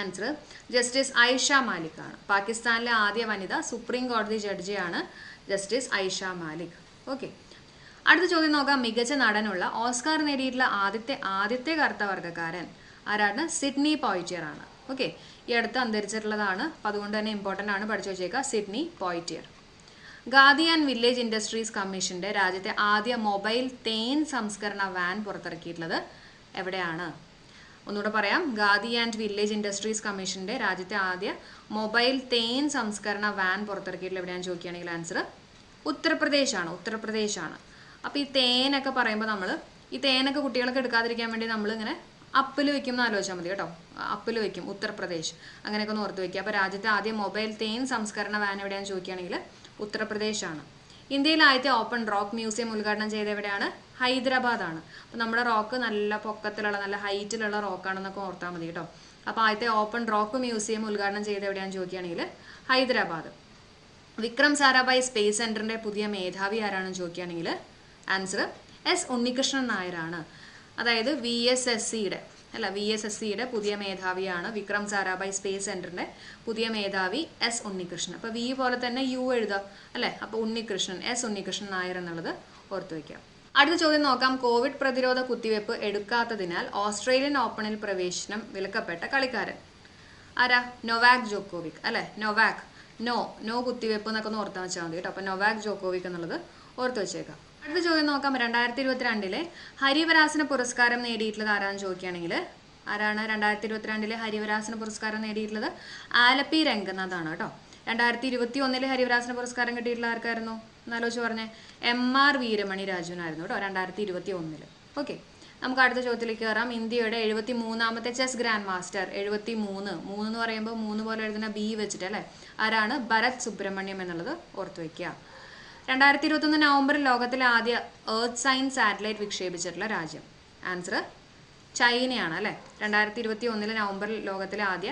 Answer justice Ayesha Malik ആണ് പാകിസ്ഥാനിലെ ആദ്യ വനിത സുപ്രീം കോടതി ജഡ്ജിയാണ് ജസ്റ്റിസ് ഐഷ മാലിക്. ഓക്കെ അടുത്ത ചോദ്യം നോക്കാം. മികച്ച നടനുള്ള ഓസ്കാർ നേടിയിട്ടുള്ള ആദ്യത്തെ ആദ്യത്തെ കറുത്ത വർഗക്കാരൻ ആരാണ്? സിഡ്നി പോയിറ്റിയർ ആണ് ഓക്കെ ഈ അടുത്ത് അന്തരിച്ചിട്ടുള്ളതാണ്. അപ്പം അതുകൊണ്ട് തന്നെ ഇമ്പോർട്ടന്റ് ആണ് പഠിച്ചു വെച്ചേക്കുക Sidney Poitier khadi and village industries കമ്മീഷന്റെ രാജ്യത്തെ ആദ്യ മൊബൈൽ തേൻ സംസ്കരണ വാൻ പുറത്തിറക്കിയിട്ടുള്ളത് എവിടെയാണ്? ഒന്നുകൂടെ പറയാം. ഗാദി ആൻഡ് വില്ലേജ് ഇൻഡസ്ട്രീസ് കമ്മീഷന്റെ രാജ്യത്തെ ആദ്യ മൊബൈൽ തേൻ സംസ്കരണ വാൻ പുറത്തിറക്കിയിട്ടുള്ള എവിടെയാണെന്ന് ചോദിക്കുകയാണെങ്കിൽ ആൻസർ ഉത്തർപ്രദേശാണ്. ഉത്തർപ്രദേശാണ്. അപ്പോൾ ഈ തേനൊക്കെ പറയുമ്പോൾ നമ്മൾ ഈ തേനൊക്കെ കുട്ടികൾക്ക് എടുക്കാതിരിക്കാൻ വേണ്ടി നമ്മളിങ്ങനെ അപ്പിൽ വെക്കും എന്ന് ആലോചിച്ചാൽ മതി കേട്ടോ. അപ്പിൽ വെക്കും ഉത്തർപ്രദേശ്. അങ്ങനെയൊക്കെ ഒന്ന് ഓർത്ത് വെക്കുക. അപ്പോൾ രാജ്യത്തെ ആദ്യ മൊബൈൽ തേൻ സംസ്കരണ വാൻ എവിടെയാണെന്ന് ചോദിക്കുകയാണെങ്കിൽ ഉത്തർപ്രദേശാണ്. ഇന്ത്യയിൽ ആദ്യത്തെ ഓപ്പൺ റോക്ക് മ്യൂസിയം ഉദ്ഘാടനം ചെയ്ത എവിടെയാണ്? ഹൈദരാബാദാണ്. അപ്പോൾ നമ്മുടെ റോക്ക് നല്ല പൊക്കത്തിലുള്ള നല്ല ഹൈറ്റിലുള്ള റോക്കാണെന്നൊക്കെ ഓർത്താൽ മതി കേട്ടോ. അപ്പോൾ ആദ്യത്തെ ഓപ്പൺ റോക്ക് മ്യൂസിയം ഉദ്ഘാടനം ചെയ്ത എവിടെയാണെന്ന് ചോദിക്കുകയാണെങ്കിൽ ഹൈദരാബാദ്. വിക്രം സാരാഭായ് സ്പേസ് സെന്ററിന്റെ പുതിയ മേധാവി ആരാണെന്ന് ചോദിക്കുകയാണെങ്കിൽ ആൻസർ എസ് ഉണ്ണികൃഷ്ണൻ നായരാണ്. അതായത് വി എസ് എസ് സിയുടെ അല്ല വി എസ് എസ് സിയുടെ പുതിയ മേധാവിയാണ് വിക്രം സാരാഭായ് സ്പേസ് സെന്ററിന്റെ പുതിയ മേധാവി എസ് ഉണ്ണികൃഷ്ണൻ. അപ്പോൾ വി പോലെ തന്നെ യു എഴുതുക അല്ലേ? അപ്പോൾ ഉണ്ണികൃഷ്ണൻ എസ് ഉണ്ണികൃഷ്ണൻ നായർ എന്നുള്ളത് ഓർത്തു വയ്ക്കാം അടുത്ത ചോദ്യം നോക്കാം. കോവിഡ് പ്രതിരോധ കുത്തിവയ്പ്പ് എടുക്കാത്തതിനാൽ ഓസ്ട്രേലിയൻ ഓപ്പണിൽ പ്രവേശനം വിലക്കപ്പെട്ട കളിക്കാരൻ. ആരാ? നൊവാക് ജോക്കോവിക് അല്ലെ? നൊവാക്. നോ നോ കുത്തിവെപ്പ് എന്നൊക്കെ ഒന്ന് ഓർത്താൻ വെച്ചാൽ മതി കേട്ടോ. അപ്പോൾ നൊവാക് ജോക്കോവിക് എന്നുള്ളത് ഓർത്ത് വെച്ചേക്കാം. അടുത്ത ചോദ്യം നോക്കാം. രണ്ടായിരത്തി ഇരുപത്തിരണ്ടിലെ ഹരിവരാസന പുരസ്കാരം നേടിയിട്ടുള്ളത് ആരാന്ന് ചോദിക്കുകയാണെങ്കിൽ ആരാണ് രണ്ടായിരത്തി ഇരുപത്തിരണ്ടിലെ ഹരിവരാസന പുരസ്കാരം നേടിയിട്ടുള്ളത്? ആലപ്പി രംഗനാഥാണ് കേട്ടോ. രണ്ടായിരത്തി ഇരുപത്തി ഒന്നിലെ ഹരിവരാസന പുരസ്കാരം കിട്ടിയിട്ടുള്ള ആർക്കായിരുന്നു? എന്നാലോചിച്ച് പറഞ്ഞേ. എം ആർ വീരമണി രാജുവിനായിരുന്നു കേട്ടോ രണ്ടായിരത്തി ഇരുപത്തി ഒന്നിൽ ഓക്കെ. നമുക്ക് അടുത്ത ചോദ്യത്തിലേക്ക് കയറാം. ഇന്ത്യയുടെ എഴുപത്തി മൂന്നാമത്തെ ചെസ് ഗ്രാൻഡ് മാസ്റ്റർ എഴുപത്തി മൂന്ന് മൂന്ന് എന്ന് പറയുമ്പോൾ മൂന്ന് പോലെ എഴുതുന്ന ബി വെച്ചിട്ട് അല്ലേ? ആരാണ്? ഭരത് സുബ്രഹ്മണ്യം എന്നുള്ളത് ഓർത്തു വയ്ക്കുക രണ്ടായിരത്തി ഇരുപത്തൊന്ന് നവംബറിൽ ലോകത്തിലെ ആദ്യ എർത്ത് സയൻസ് സാറ്റലൈറ്റ് വിക്ഷേപിച്ചിട്ടുള്ള രാജ്യം. ആൻസർ ചൈനയാണ് അല്ലേ? രണ്ടായിരത്തി ഇരുപത്തി ഒന്നിൽ നവംബറിൽ ലോകത്തിലെ ആദ്യ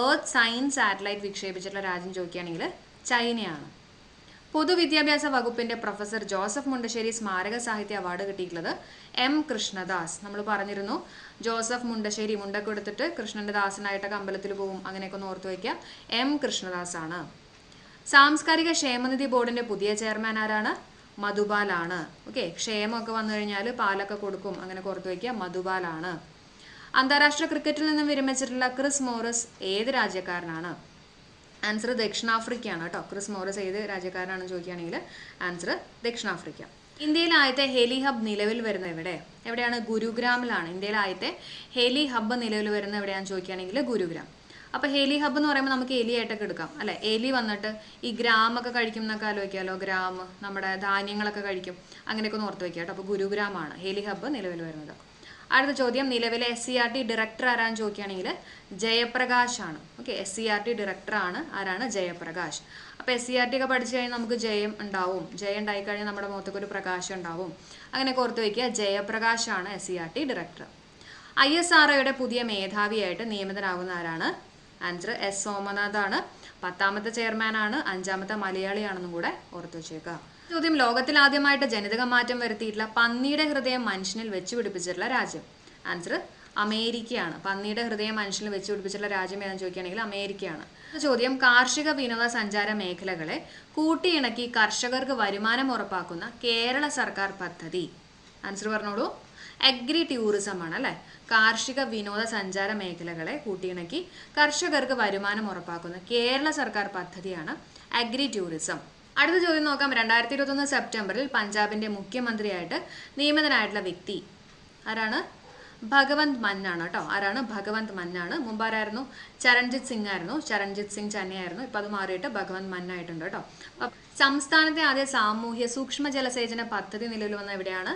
എർത്ത് സയൻസ് സാറ്റലൈറ്റ് വിക്ഷേപിച്ചിട്ടുള്ള രാജ്യം ചോദിക്കുകയാണെങ്കിൽ ചൈനയാണ്. പൊതുവിദ്യാഭ്യാസ വകുപ്പിന്റെ പ്രൊഫസർ ജോസഫ് മുണ്ടശ്ശേരി സ്മാരക സാഹിത്യ അവാർഡ് കിട്ടിയിട്ടുള്ളത് എം കൃഷ്ണദാസ്. നമ്മൾ പറഞ്ഞിരുന്നു ജോസഫ് മുണ്ടശ്ശേരി മുണ്ടൊക്കെ എടുത്തിട്ട് കൃഷ്ണന്റെ ദാസനായിട്ടൊക്കെ അമ്പലത്തിൽ പോകും അങ്ങനെയൊക്കെ ഒന്ന് ഓർത്തു എം കൃഷ്ണദാസ് ആണ് സാംസ്കാരിക ക്ഷേമനിധി ബോർഡിന്റെ പുതിയ ചെയർമാൻ ആരാണ്? മധുബാലാണ്. ഓക്കെ ക്ഷേമമൊക്കെ വന്നു കഴിഞ്ഞാൽ പാലൊക്കെ കൊടുക്കും അങ്ങനെ കുറത്ത് വയ്ക്കുക മധുപാലാണ് അന്താരാഷ്ട്ര ക്രിക്കറ്റിൽ നിന്നും വിരമിച്ചിട്ടുള്ള ക്രിസ് മോറിസ് ഏത് രാജ്യക്കാരനാണ്? ആൻസർ ദക്ഷിണാഫ്രിക്കയാണ് കേട്ടോ. ക്രിസ് മോറിസ് ഏത് രാജ്യക്കാരനാണെന്ന് ചോദിക്കുകയാണെങ്കിൽ ആൻസർ ദക്ഷിണാഫ്രിക്ക. ഇന്ത്യയിൽ ആദ്യത്തെ ഹെലി ഹബ് നിലവിൽ വരുന്നത് എവിടെ? എവിടെയാണ്? ഗുരുഗ്രാമിലാണ്. ഇന്ത്യയിൽ ആദ്യത്തെ ഹെലി ഹബ് നിലവിൽ വരുന്നത് എവിടെയാണെന്ന് ചോദിക്കുകയാണെങ്കിൽ ഗുരുഗ്രാം. അപ്പോൾ ഹേലി ഹബ് എന്ന് പറയുമ്പോൾ നമുക്ക് എലിയായിട്ടൊക്കെ എടുക്കാം. അല്ലെ? എലി വന്നിട്ട് ഈ ഗ്രാമൊക്കെ കഴിക്കും എന്നൊക്കെ ആലോചിക്കാമല്ലോ ഗ്രാം നമ്മുടെ ധാന്യങ്ങളൊക്കെ കഴിക്കും. അങ്ങനെയൊക്കെ ഒന്ന് ഓർത്ത് വയ്ക്കുക കേട്ടോ അപ്പോൾ ഗുരുഗ്രാമാണ് ഹെലി ഹബ്ബ് നിലവിൽ വരുന്നത്. അടുത്ത ചോദ്യം നിലവിലെ S C R T director ആരാന്ന് ചോദിക്കുകയാണെങ്കിൽ ജയപ്രകാശ് ആണ് okay S C R T director ആണ്. ആരാണ്? ജയപ്രകാശ്. അപ്പോൾ എസ് സി ആർ ടി ഒക്കെ പഠിച്ചു കഴിഞ്ഞാൽ നമുക്ക് ജയം ഉണ്ടാവും. ജയം ഉണ്ടായി കഴിഞ്ഞാൽ നമ്മുടെ മുഖത്തൊക്കെ ഒരു പ്രകാശം ഉണ്ടാവും. അങ്ങനെയൊക്കെ ഓർത്ത് വയ്ക്കുക ജയപ്രകാശ് ആണ് S C R T director I S R ഒയുടെ പുതിയ മേധാവിയായിട്ട് നിയമിതനാകുന്ന ആരാണ്? ആൻസർ എസ് സോമനാഥ് ആണ് പത്താമത്തെ ചെയർമാൻ ആണ്. അഞ്ചാമത്തെ മലയാളിയാണെന്നും കൂടെ ഓർത്തു വെച്ചേക്കുക. ചോദ്യം ലോകത്തിൽ ആദ്യമായിട്ട് ജനിതക മാറ്റം വരുത്തിയിട്ടുള്ള പന്നിയുടെ ഹൃദയം മനുഷ്യനിൽ വെച്ച് പിടിപ്പിച്ചിട്ടുള്ള രാജ്യം. ആൻസർ അമേരിക്കയാണ്. പന്നിയുടെ ഹൃദയം മനുഷ്യനിൽ വെച്ച് പിടിപ്പിച്ചിട്ടുള്ള രാജ്യം ഏതാണെന്ന് ചോദിക്കുകയാണെങ്കിൽ അമേരിക്കയാണ്. ചോദ്യം കാർഷിക വിനോദസഞ്ചാര മേഖലകളെ കൂട്ടിയിണക്കി കർഷകർക്ക് വരുമാനം ഉറപ്പാക്കുന്ന കേരള സർക്കാർ പദ്ധതി. ആൻസർ പറഞ്ഞോളൂ. അഗ്രി ടൂറിസം ആണ് അല്ലെ? കാർഷിക വിനോദസഞ്ചാര മേഖലകളെ കൂട്ടിയിണക്കി കർഷകർക്ക് വരുമാനം ഉറപ്പാക്കുന്ന കേരള സർക്കാർ പദ്ധതിയാണ് അഗ്രി ടൂറിസം. അടുത്ത ചോദ്യം നോക്കാം. രണ്ടായിരത്തി ഇരുപത്തൊന്ന് സെപ്റ്റംബറിൽ പഞ്ചാബിന്റെ മുഖ്യമന്ത്രിയായിട്ട് നിയമിതനായിട്ടുള്ള വ്യക്തി ആരാണ്? ഭഗവന്ത് മന്നാണ് കേട്ടോ. ആരാണ്? ഭഗവന്ത് മന്നാണ് മുമ്പ് ആരായിരുന്നു? ചരൺജിത് സിംഗ് ആയിരുന്നു. ചരൺജിത് സിംഗ് ചെന്നൈയായിരുന്നു ഇപ്പൊ അത് മാറിയിട്ട് ഭഗവന്ത് മന്നായിട്ടുണ്ട് കേട്ടോ. സംസ്ഥാനത്തെ ആദ്യ സാമൂഹ്യ സൂക്ഷ്മ ജലസേചന പദ്ധതി നിലവിൽ വന്ന എവിടെയാണ്?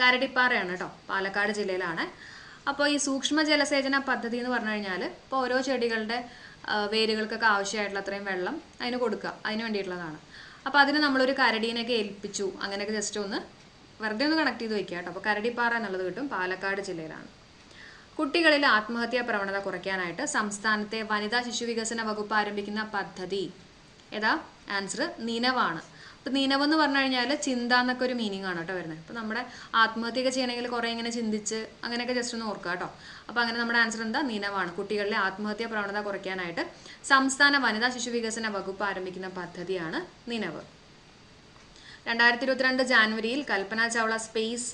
കരടിപ്പാറയാണ് കേട്ടോ പാലക്കാട് ജില്ലയിലാണ്. അപ്പോൾ ഈ സൂക്ഷ്മ ജലസേചന പദ്ധതി എന്ന് പറഞ്ഞു കഴിഞ്ഞാൽ ഇപ്പോൾ ഓരോ ചെടികളുടെ വേരുകൾക്കൊക്കെ ആവശ്യമായിട്ടുള്ള അത്രയും വെള്ളം അതിന് കൊടുക്കുക അതിന് വേണ്ടിയിട്ടുള്ളതാണ്. അപ്പോൾ അതിന് നമ്മളൊരു കരടീനെയൊക്കെ ഏൽപ്പിച്ചു അങ്ങനെയൊക്കെ ജസ്റ്റ് ഒന്ന് വെറുതെ ഒന്ന് കണക്ട് ചെയ്ത് വെക്കുക കേട്ടോ. അപ്പോൾ കരടിപ്പാറ എന്നുള്ളത് കിട്ടും പാലക്കാട് ജില്ലയിലാണ്. കുട്ടികളിൽ ആത്മഹത്യാ പ്രവണത കുറയ്ക്കാനായിട്ട് സംസ്ഥാനത്തെ വനിതാ ശിശു വികസന വകുപ്പ് ആരംഭിക്കുന്ന പദ്ധതി. ഏതാ? ആൻസർ നിനവാണ് ഇപ്പം നിനവ് പറഞ്ഞു കഴിഞ്ഞാൽ ചിന്ത എന്നൊക്കെ ഒരു മീനിങ് ആണ് കേട്ടോ വരുന്നത്. ഇപ്പം നമ്മുടെ ആത്മഹത്യയൊക്കെ ചെയ്യണമെങ്കിൽ കുറേ ഇങ്ങനെ ചിന്തിച്ച് അങ്ങനെയൊക്കെ ജസ്റ്റ് ഒന്ന് ഓർക്കുക കേട്ടോ. അപ്പോൾ അങ്ങനെ നമ്മുടെ ആൻസർ എന്താ? നിനവാണ്. കുട്ടികളിലെ ആത്മഹത്യ പ്രവണത കുറയ്ക്കാനായിട്ട് സംസ്ഥാന വനിതാ ശിശു വികസന വകുപ്പ് ആരംഭിക്കുന്ന പദ്ധതിയാണ് നിനവ്. രണ്ടായിരത്തി ഇരുപത്തിരണ്ട് ജാനുവരിയിൽ Kalpana Chawla space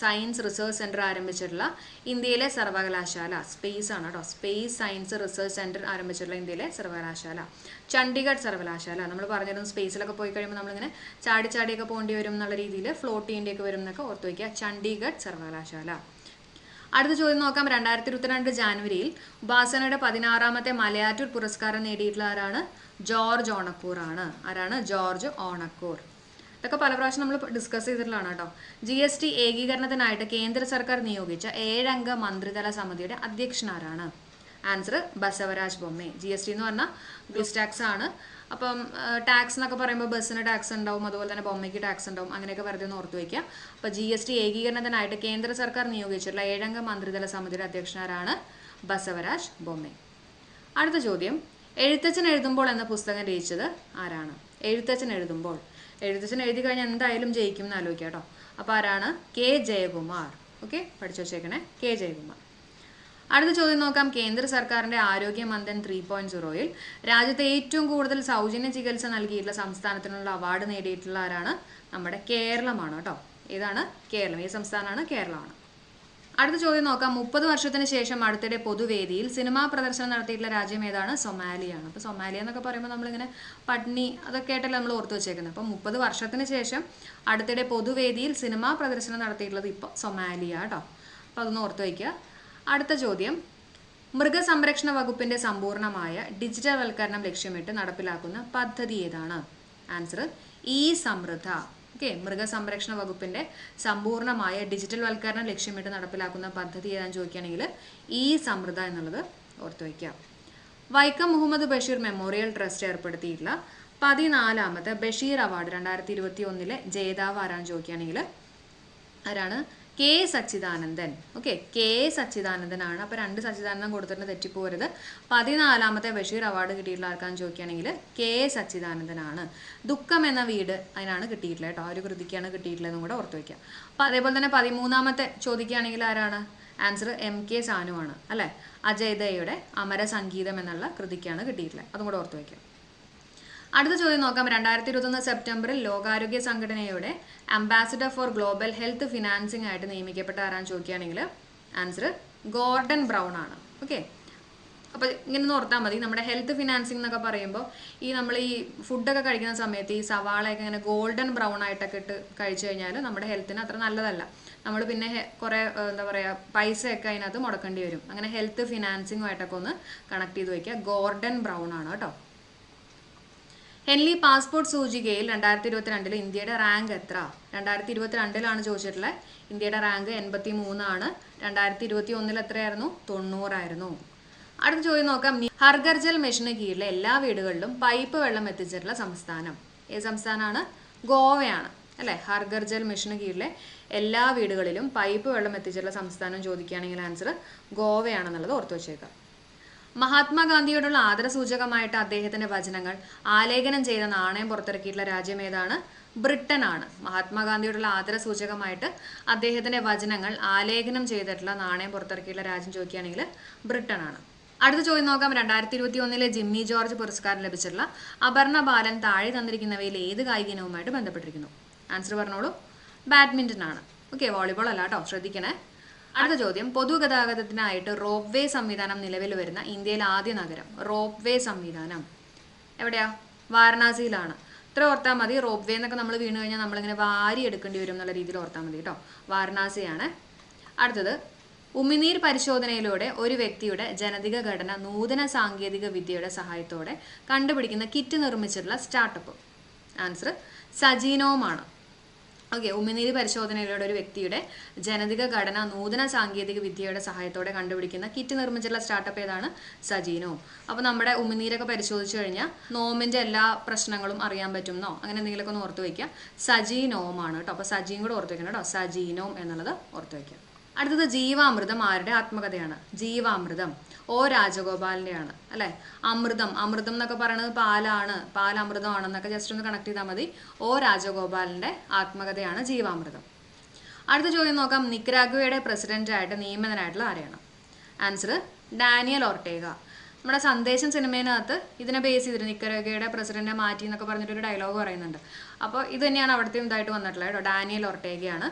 science research centre ആരംഭിച്ചിട്ടുള്ള ഇന്ത്യയിലെ സർവകലാശാല സ്പേസ് ആണ് കേട്ടോ. സ്പേസ് സയൻസ് റിസർച്ച് സെന്റർ ആരംഭിച്ചിട്ടുള്ള ഇന്ത്യയിലെ സർവകലാശാല. ചണ്ഡീഗഡ് സർവകലാശാല. നമ്മൾ പറഞ്ഞിരുന്നു സ്പേസിലൊക്കെ പോയി കഴിയുമ്പോൾ നമ്മളിങ്ങനെ ചാടി ചാടിയൊക്കെ പോകേണ്ടി വരും എന്നുള്ള രീതിയിൽ ഫ്ലോട്ട് ചെയ്യേണ്ടിയൊക്കെ വരും എന്നൊക്കെ ഓർത്ത് വയ്ക്കുക ചണ്ഡീഗഡ് സർവകലാശാല. അടുത്ത ചോദ്യം നോക്കാം. രണ്ടായിരത്തി ഇരുപത്തിരണ്ട് ജാനുവരിയിൽ ഉപാസനയുടെ പതിനാറാമത്തെ മലയാറ്റൂർ പുരസ്കാരം നേടിയിട്ടുള്ള ആരാണ്? ജോർജ് ഓണക്കൂർ ആണ്. ആരാണ്? ജോർജ് ഓണക്കൂർ. ഇതൊക്കെ പല പ്രാവശ്യം നമ്മൾ ഡിസ്കസ് ചെയ്തിട്ടുള്ളതാണ് കേട്ടോ. ജി എസ് ടി ഏകീകരണത്തിനായിട്ട് കേന്ദ്ര സർക്കാർ നിയോഗിച്ച ഏഴംഗ മന്ത്രിതല സമിതിയുടെ അധ്യക്ഷനാരാണ് answer Basavaraj Bommai. G S T എന്ന് പറഞ്ഞാൽ ഗുസ് ടാക്സ് ആണ്. അപ്പം ടാക്സ് എന്നൊക്കെ പറയുമ്പോൾ ബസ്സിന് ടാക്സ് ഉണ്ടാവും അതുപോലെ തന്നെ ബൊമ്മയ്ക്ക് ടാക്സ് ഉണ്ടാവും. അങ്ങനെയൊക്കെ വെറുതെ ഒന്ന് ഓർത്ത് വയ്ക്കുക. അപ്പോൾ ജി എസ് ടി ഏകീകരണത്തിനായിട്ട് കേന്ദ്ര സർക്കാർ നിയോഗിച്ചിട്ടുള്ള ഏഴംഗ മന്ത്രിതല സമിതിയുടെ അധ്യക്ഷനാരാണ് ബസവരാജ് ബൊമ്മെ. അടുത്ത ചോദ്യം. എഴുത്തച്ഛൻ എഴുതുമ്പോൾ എന്ന പുസ്തകം രചിച്ചത് ആരാണ്? എഴുത്തച്ഛൻ എഴുതുമ്പോൾ. എഴുത്തച്ഛൻ എഴുതി കഴിഞ്ഞാൽ എന്തായാലും ജയിക്കും എന്ന് ആലോചിക്കുക കേട്ടോ. അപ്പോൾ ആരാണ്? കെ ജയകുമാർ. ഓക്കെ? പഠിച്ചു വച്ചേക്കണേ. കെ ജയകുമാർ. അടുത്ത ചോദ്യം നോക്കാം. കേന്ദ്ര സർക്കാരിന്റെ ആരോഗ്യ മന്ദൻ ത്രീ പോയിന്റ് സീറോയിൽ രാജ്യത്തെ ഏറ്റവും കൂടുതൽ സൗജന്യ ചികിത്സ നൽകിയിട്ടുള്ള സംസ്ഥാനത്തിനുള്ള അവാർഡ് നേടിയിട്ടുള്ള ആരാണ്? നമ്മുടെ കേരളമാണ് കേട്ടോ. ഏതാണ്? കേരളം. ഈ സംസ്ഥാനമാണ്? കേരളമാണ്. അടുത്ത ചോദ്യം നോക്കാം. മുപ്പത് വർഷത്തിന് ശേഷം അടുത്തിടെ പൊതുവേദിയിൽ സിനിമാ പ്രദർശനം നടത്തിയിട്ടുള്ള രാജ്യം ഏതാണ്? സൊമാലിയാണ്. അപ്പോൾ സൊമാലിയ എന്നൊക്കെ പറയുമ്പോൾ നമ്മളിങ്ങനെ പട്നി അതൊക്കെ ആയിട്ടല്ലേ നമ്മൾ ഓർത്ത് വെച്ചേക്കുന്നത് അപ്പോൾ മുപ്പത് വർഷത്തിന് ശേഷം അടുത്തിടെ പൊതുവേദിയിൽ സിനിമാ പ്രദർശനം നടത്തിയിട്ടുള്ളത് ഇപ്പോൾ സൊമാലിയ കേട്ടോ അപ്പോൾ അതൊന്ന് ഓർത്ത് വയ്ക്കുക അടുത്ത ചോദ്യം. മൃഗസംരക്ഷണ വകുപ്പിന്റെ സമ്പൂർണമായ ഡിജിറ്റൽ വൽക്കരണം ലക്ഷ്യമിട്ട് നടപ്പിലാക്കുന്ന പദ്ധതി ഏതാണ്? ആൻസർ ഇ സമൃദ്ധ. ഓക്കെ മൃഗസംരക്ഷണ വകുപ്പിന്റെ സമ്പൂർണമായ ഡിജിറ്റൽ വൽക്കരണം ലക്ഷ്യമിട്ട് നടപ്പിലാക്കുന്ന പദ്ധതി ഏതാണെന്ന് ചോദിക്കുകയാണെങ്കിൽ ഈ സമൃദ്ധ എന്നുള്ളത് ഓർത്തു വയ്ക്കാം വൈക്കം മുഹമ്മദ് ബഷീർ മെമ്മോറിയൽ ട്രസ്റ്റ് ഏർപ്പെടുത്തിയിട്ടുള്ള പതിനാലാമത്തെ ബഷീർ അവാർഡ് രണ്ടായിരത്തി ഇരുപത്തി ഒന്നിലെ ജേതാവ് ആരാന്ന് ചോദിക്കുകയാണെങ്കിൽ ആരാണ്? കെ സച്ചിദാനന്ദൻ. ഓക്കെ കെ സച്ചിദാനന്ദനാണ്. അപ്പോൾ രണ്ട് സച്ചിദാനന്ദൻ കൊടുത്തിട്ട് തെറ്റിപ്പോരുത് പതിനാലാമത്തെ ബഷീർ അവാർഡ് കിട്ടിയിട്ടുള്ള ആർക്കാന്ന് ചോദിക്കുകയാണെങ്കിൽ കെ സച്ചിദാനന്ദനാണ്. ദുഃഖം എന്ന വീട് അതിനാണ് കിട്ടിയിട്ടുള്ളത് കേട്ടോ. ആ ഒരു കൃതിക്കാണ് കിട്ടിയിട്ടുള്ളതെന്നും കൂടെ ഓർത്ത് വയ്ക്കുക അപ്പോൾ അതേപോലെ തന്നെ പതിമൂന്നാമത്തെ ചോദിക്കുകയാണെങ്കിൽ ആരാണ്? ആൻസർ എം കെ സാനുവാണ്. അല്ലേ? അജയ്ദയുടെ അമര സംഗീതം എന്നുള്ള കൃതിക്കാണ് കിട്ടിയിട്ടുള്ളത്. അതും കൂടെ ഓർത്ത് വയ്ക്കുക അടുത്ത ചോദ്യം നോക്കാം. രണ്ടായിരത്തി ഇരുപത്തൊന്ന് സെപ്റ്റംബറിൽ ലോകാരോഗ്യ സംഘടനയുടെ ambassador for global health financing ആയിട്ട് നിയമിക്കപ്പെട്ട ആരാന്ന് ചോദിക്കുകയാണെങ്കിൽ ആൻസർ ഗോർഡൻ ബ്രൗൺ ആണ്. ഓക്കെ? അപ്പോൾ ഇങ്ങനെ ഓർത്താൽ മതി. നമ്മുടെ ഹെൽത്ത് ഫിനാൻസിംഗ് എന്നൊക്കെ പറയുമ്പോൾ ഈ നമ്മൾ ഈ ഫുഡൊക്കെ കഴിക്കുന്ന സമയത്ത് ഈ സവാളയൊക്കെ ഇങ്ങനെ ഗോൾഡൻ ബ്രൗൺ ആയിട്ടൊക്കെ ഇട്ട് കഴിച്ചു കഴിഞ്ഞാൽ നമ്മുടെ ഹെൽത്തിന് അത്ര നല്ലതല്ല. നമ്മൾ പിന്നെ കുറേ എന്താ പറയുക പൈസയൊക്കെ അതിനകത്ത് മുടക്കേണ്ടി വരും. അങ്ങനെ ഹെൽത്ത് ഫിനാൻസിങ്ങുമായിട്ടൊക്കെ ഒന്ന് കണക്ട് ചെയ്ത് വയ്ക്കുക ഗോർഡൻ ബ്രൗൺ ആണ് കേട്ടോ. ഹെൻലി പാസ്പോർട്ട് സൂചികയിൽ രണ്ടായിരത്തി ഇരുപത്തിരണ്ടിൽ ഇന്ത്യയുടെ റാങ്ക് എത്ര? രണ്ടായിരത്തി ഇരുപത്തിരണ്ടിലാണ് ചോദിച്ചിട്ടുള്ളത് ഇന്ത്യയുടെ റാങ്ക് എൺപത്തി മൂന്നാണ് രണ്ടായിരത്തി ഇരുപത്തി ഒന്നിൽ എത്രയായിരുന്നു? തൊണ്ണൂറായിരുന്നു. അടുത്ത ചോദ്യം നോക്കാം. ഹർഗർജൽ മിഷന് കീഴിലെ എല്ലാ വീടുകളിലും പൈപ്പ് വെള്ളം എത്തിച്ചിട്ടുള്ള സംസ്ഥാനം. ഏത് സംസ്ഥാനമാണ് ഗോവയാണ്. അല്ലേ? ഹർഗർജൽ മിഷന് കീഴിലെ എല്ലാ വീടുകളിലും പൈപ്പ് വെള്ളം എത്തിച്ചിട്ടുള്ള സംസ്ഥാനം ചോദിക്കുകയാണെങ്കിൽ ആൻസർ ഗോവയാണെന്നുള്ളത് ഓർത്തു വെച്ചേക്കാം. മഹാത്മാഗാന്ധിയോടുള്ള ആദരസൂചകമായിട്ട് അദ്ദേഹത്തിന്റെ വചനങ്ങൾ ആലേഖനം ചെയ്ത നാണയം പുറത്തിറക്കിയിട്ടുള്ള രാജ്യം ഏതാണ്? ബ്രിട്ടൻ ആണ് മഹാത്മാഗാന്ധിയോടുള്ള ആദരസൂചകമായിട്ട് അദ്ദേഹത്തിന്റെ വചനങ്ങൾ ആലേഖനം ചെയ്തിട്ടുള്ള നാണയം പുറത്തിറക്കിയിട്ടുള്ള രാജ്യം ചോദിക്കുകയാണെങ്കിൽ ബ്രിട്ടനാണ്. അടുത്ത ചോദ്യം നോക്കാം. രണ്ടായിരത്തി ഇരുപത്തി ഒന്നിലെ ജിമ്മി ജോർജ് പുരസ്കാരം ലഭിച്ചിട്ടുള്ള അപർണ ബാലൻ താഴെ തന്നിരിക്കുന്നവയിൽ ഏത് കായിക ഇനവുമായിട്ട് ബന്ധപ്പെട്ടിരിക്കുന്നു? ആൻസർ പറഞ്ഞോളൂ. ബാഡ്മിന്റൺ ആണ് ഓക്കെ വോളിബോൾ അല്ല കേട്ടോ. ശ്രദ്ധിക്കണേ. അടുത്ത ചോദ്യം. പൊതുഗതാഗതത്തിനായിട്ട് റോപ്പ് വേ സംവിധാനം നിലവിൽ വരുന്ന ഇന്ത്യയിലെ ആദ്യ നഗരം റോപ്പ് വേ സംവിധാനം. എവിടെയാ? വാരണാസിയിലാണ്. ഇത്ര ഓർത്താൽ മതി. റോപ്പ് വേ എന്നൊക്കെ നമ്മൾ വീണ് കഴിഞ്ഞാൽ നമ്മളിങ്ങനെ വാരി എടുക്കേണ്ടി വരും എന്നുള്ള രീതിയിൽ ഓർത്താൽ മതി കേട്ടോ. വാരണാസിയാണ്. അടുത്തത്. ഉമിനീർ പരിശോധനയിലൂടെ ഒരു വ്യക്തിയുടെ ജനതിക ഘടന നൂതന സാങ്കേതിക വിദ്യയുടെ സഹായത്തോടെ കണ്ടുപിടിക്കുന്ന കിറ്റ് നിർമ്മിച്ചിട്ടുള്ള സ്റ്റാർട്ടപ്പ്. ആൻസർ സജീനോമാണ്. ഓക്കെ ഉമിനീര് പരിശോധനയിലൂടെ ഒരു വ്യക്തിയുടെ ജനതിക ഘടന നൂതന സാങ്കേതിക വിദ്യയുടെ സഹായത്തോടെ കണ്ടുപിടിക്കുന്ന കിറ്റ് നിർമ്മിച്ചുള്ള സ്റ്റാർട്ടപ്പ് ഏതാണ്? സജീനോ. അപ്പോൾ നമ്മുടെ ഉമിനീരൊക്കെ പരിശോധിച്ചു കഴിഞ്ഞാൽ നോമിന്റെ എല്ലാ പ്രശ്നങ്ങളും അറിയാൻ പറ്റുമെന്നോ അങ്ങനെ എന്തെങ്കിലുമൊക്കെ ഒന്ന് ഓർത്ത് വയ്ക്കുക സജീനോമാണ് കേട്ടോ അപ്പോൾ സജീൻ കൂടെ ഓർത്ത് വയ്ക്കണം കേട്ടോ സജീനോം എന്നുള്ളത് ഓർത്ത് വയ്ക്കുക അടുത്തത് ജീവാമൃതം ആരുടെ ആത്മകഥയാണ്? ജീവാമൃതം. ഓ രാജഗോപാലിന്റെയാണ് അല്ലേ? അമൃതം അമൃതം എന്നൊക്കെ പറയുന്നത് പാലാണ് പാൽ അമൃതമാണെന്നൊക്കെ ജസ്റ്റ് ഒന്ന് കണക്ട് ചെയ്താൽ മതി. ഓ രാജഗോപാലിന്റെ ആത്മകഥയാണ് ജീവാമൃതം. അടുത്ത ചോദ്യം നോക്കാം നിക്രാഗുവയുടെ പ്രസിഡന്റായിട്ട് നിയമിതനായിട്ടുള്ള ആരെയാണ്? Answer Daniel Ortega. നമ്മുടെ സന്ദേശം സിനിമേനകത്ത് ഇതിനെ ബേസ് ചെയ്തിട്ട് നിക്കരോഗയുടെ പ്രസിഡന്റ് മാറ്റി എന്നൊക്കെ പറഞ്ഞിട്ടൊരു ഡയലോഗ് പറയുന്നുണ്ട്. അപ്പോൾ ഇത് തന്നെയാണ് അവിടുത്തെ ഇതായിട്ട് വന്നിട്ടുള്ളത് കേട്ടോ ഡാനിയൽ ഓർട്ടേഗയാണ്.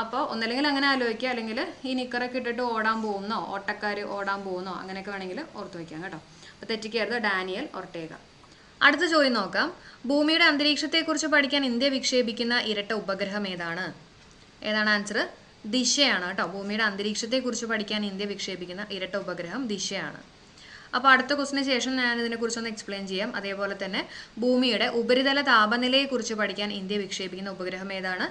അപ്പോൾ ഒന്നല്ലെങ്കിൽ അങ്ങനെ ആലോചിക്കുക. അല്ലെങ്കിൽ ഈ നിക്കറൊക്കെ ഇട്ടിട്ട് ഓടാൻ പോകുന്നോ ഓട്ടക്കാർ ഓടാൻ പോകുന്നോ അങ്ങനെയൊക്കെ വേണമെങ്കിൽ ഓർത്ത് വയ്ക്കാം കേട്ടോ. അപ്പോൾ തെറ്റിക്കരുത് ഡാനിയൽ ഒർട്ടേക അടുത്ത ചോദ്യം നോക്കാം. ഭൂമിയുടെ അന്തരീക്ഷത്തെക്കുറിച്ച് പഠിക്കാൻ ഇന്ത്യ വിക്ഷേപിക്കുന്ന ഇരട്ട ഉപഗ്രഹം ഏതാണ്? ഏതാണ് ആൻസർ ദിശയാണ് കേട്ടോ. ഭൂമിയുടെ അന്തരീക്ഷത്തെക്കുറിച്ച് പഠിക്കാൻ ഇന്ത്യ വിക്ഷേപിക്കുന്ന ഇരട്ട ഉപഗ്രഹം ദിശയാണ്. അപ്പോൾ അടുത്ത ക്വസ്റ്റിന് ശേഷം ഞാൻ ഇതിനെക്കുറിച്ച് ഒന്ന് എക്സ്പ്ലെയിൻ ചെയ്യാം. അതേപോലെ തന്നെ ഭൂമിയുടെ ഉപരിതല താപനിലയെക്കുറിച്ച് പഠിക്കാൻ ഇന്ത്യ വിക്ഷേപിക്കുന്ന ഉപഗ്രഹം ഏതാണ്?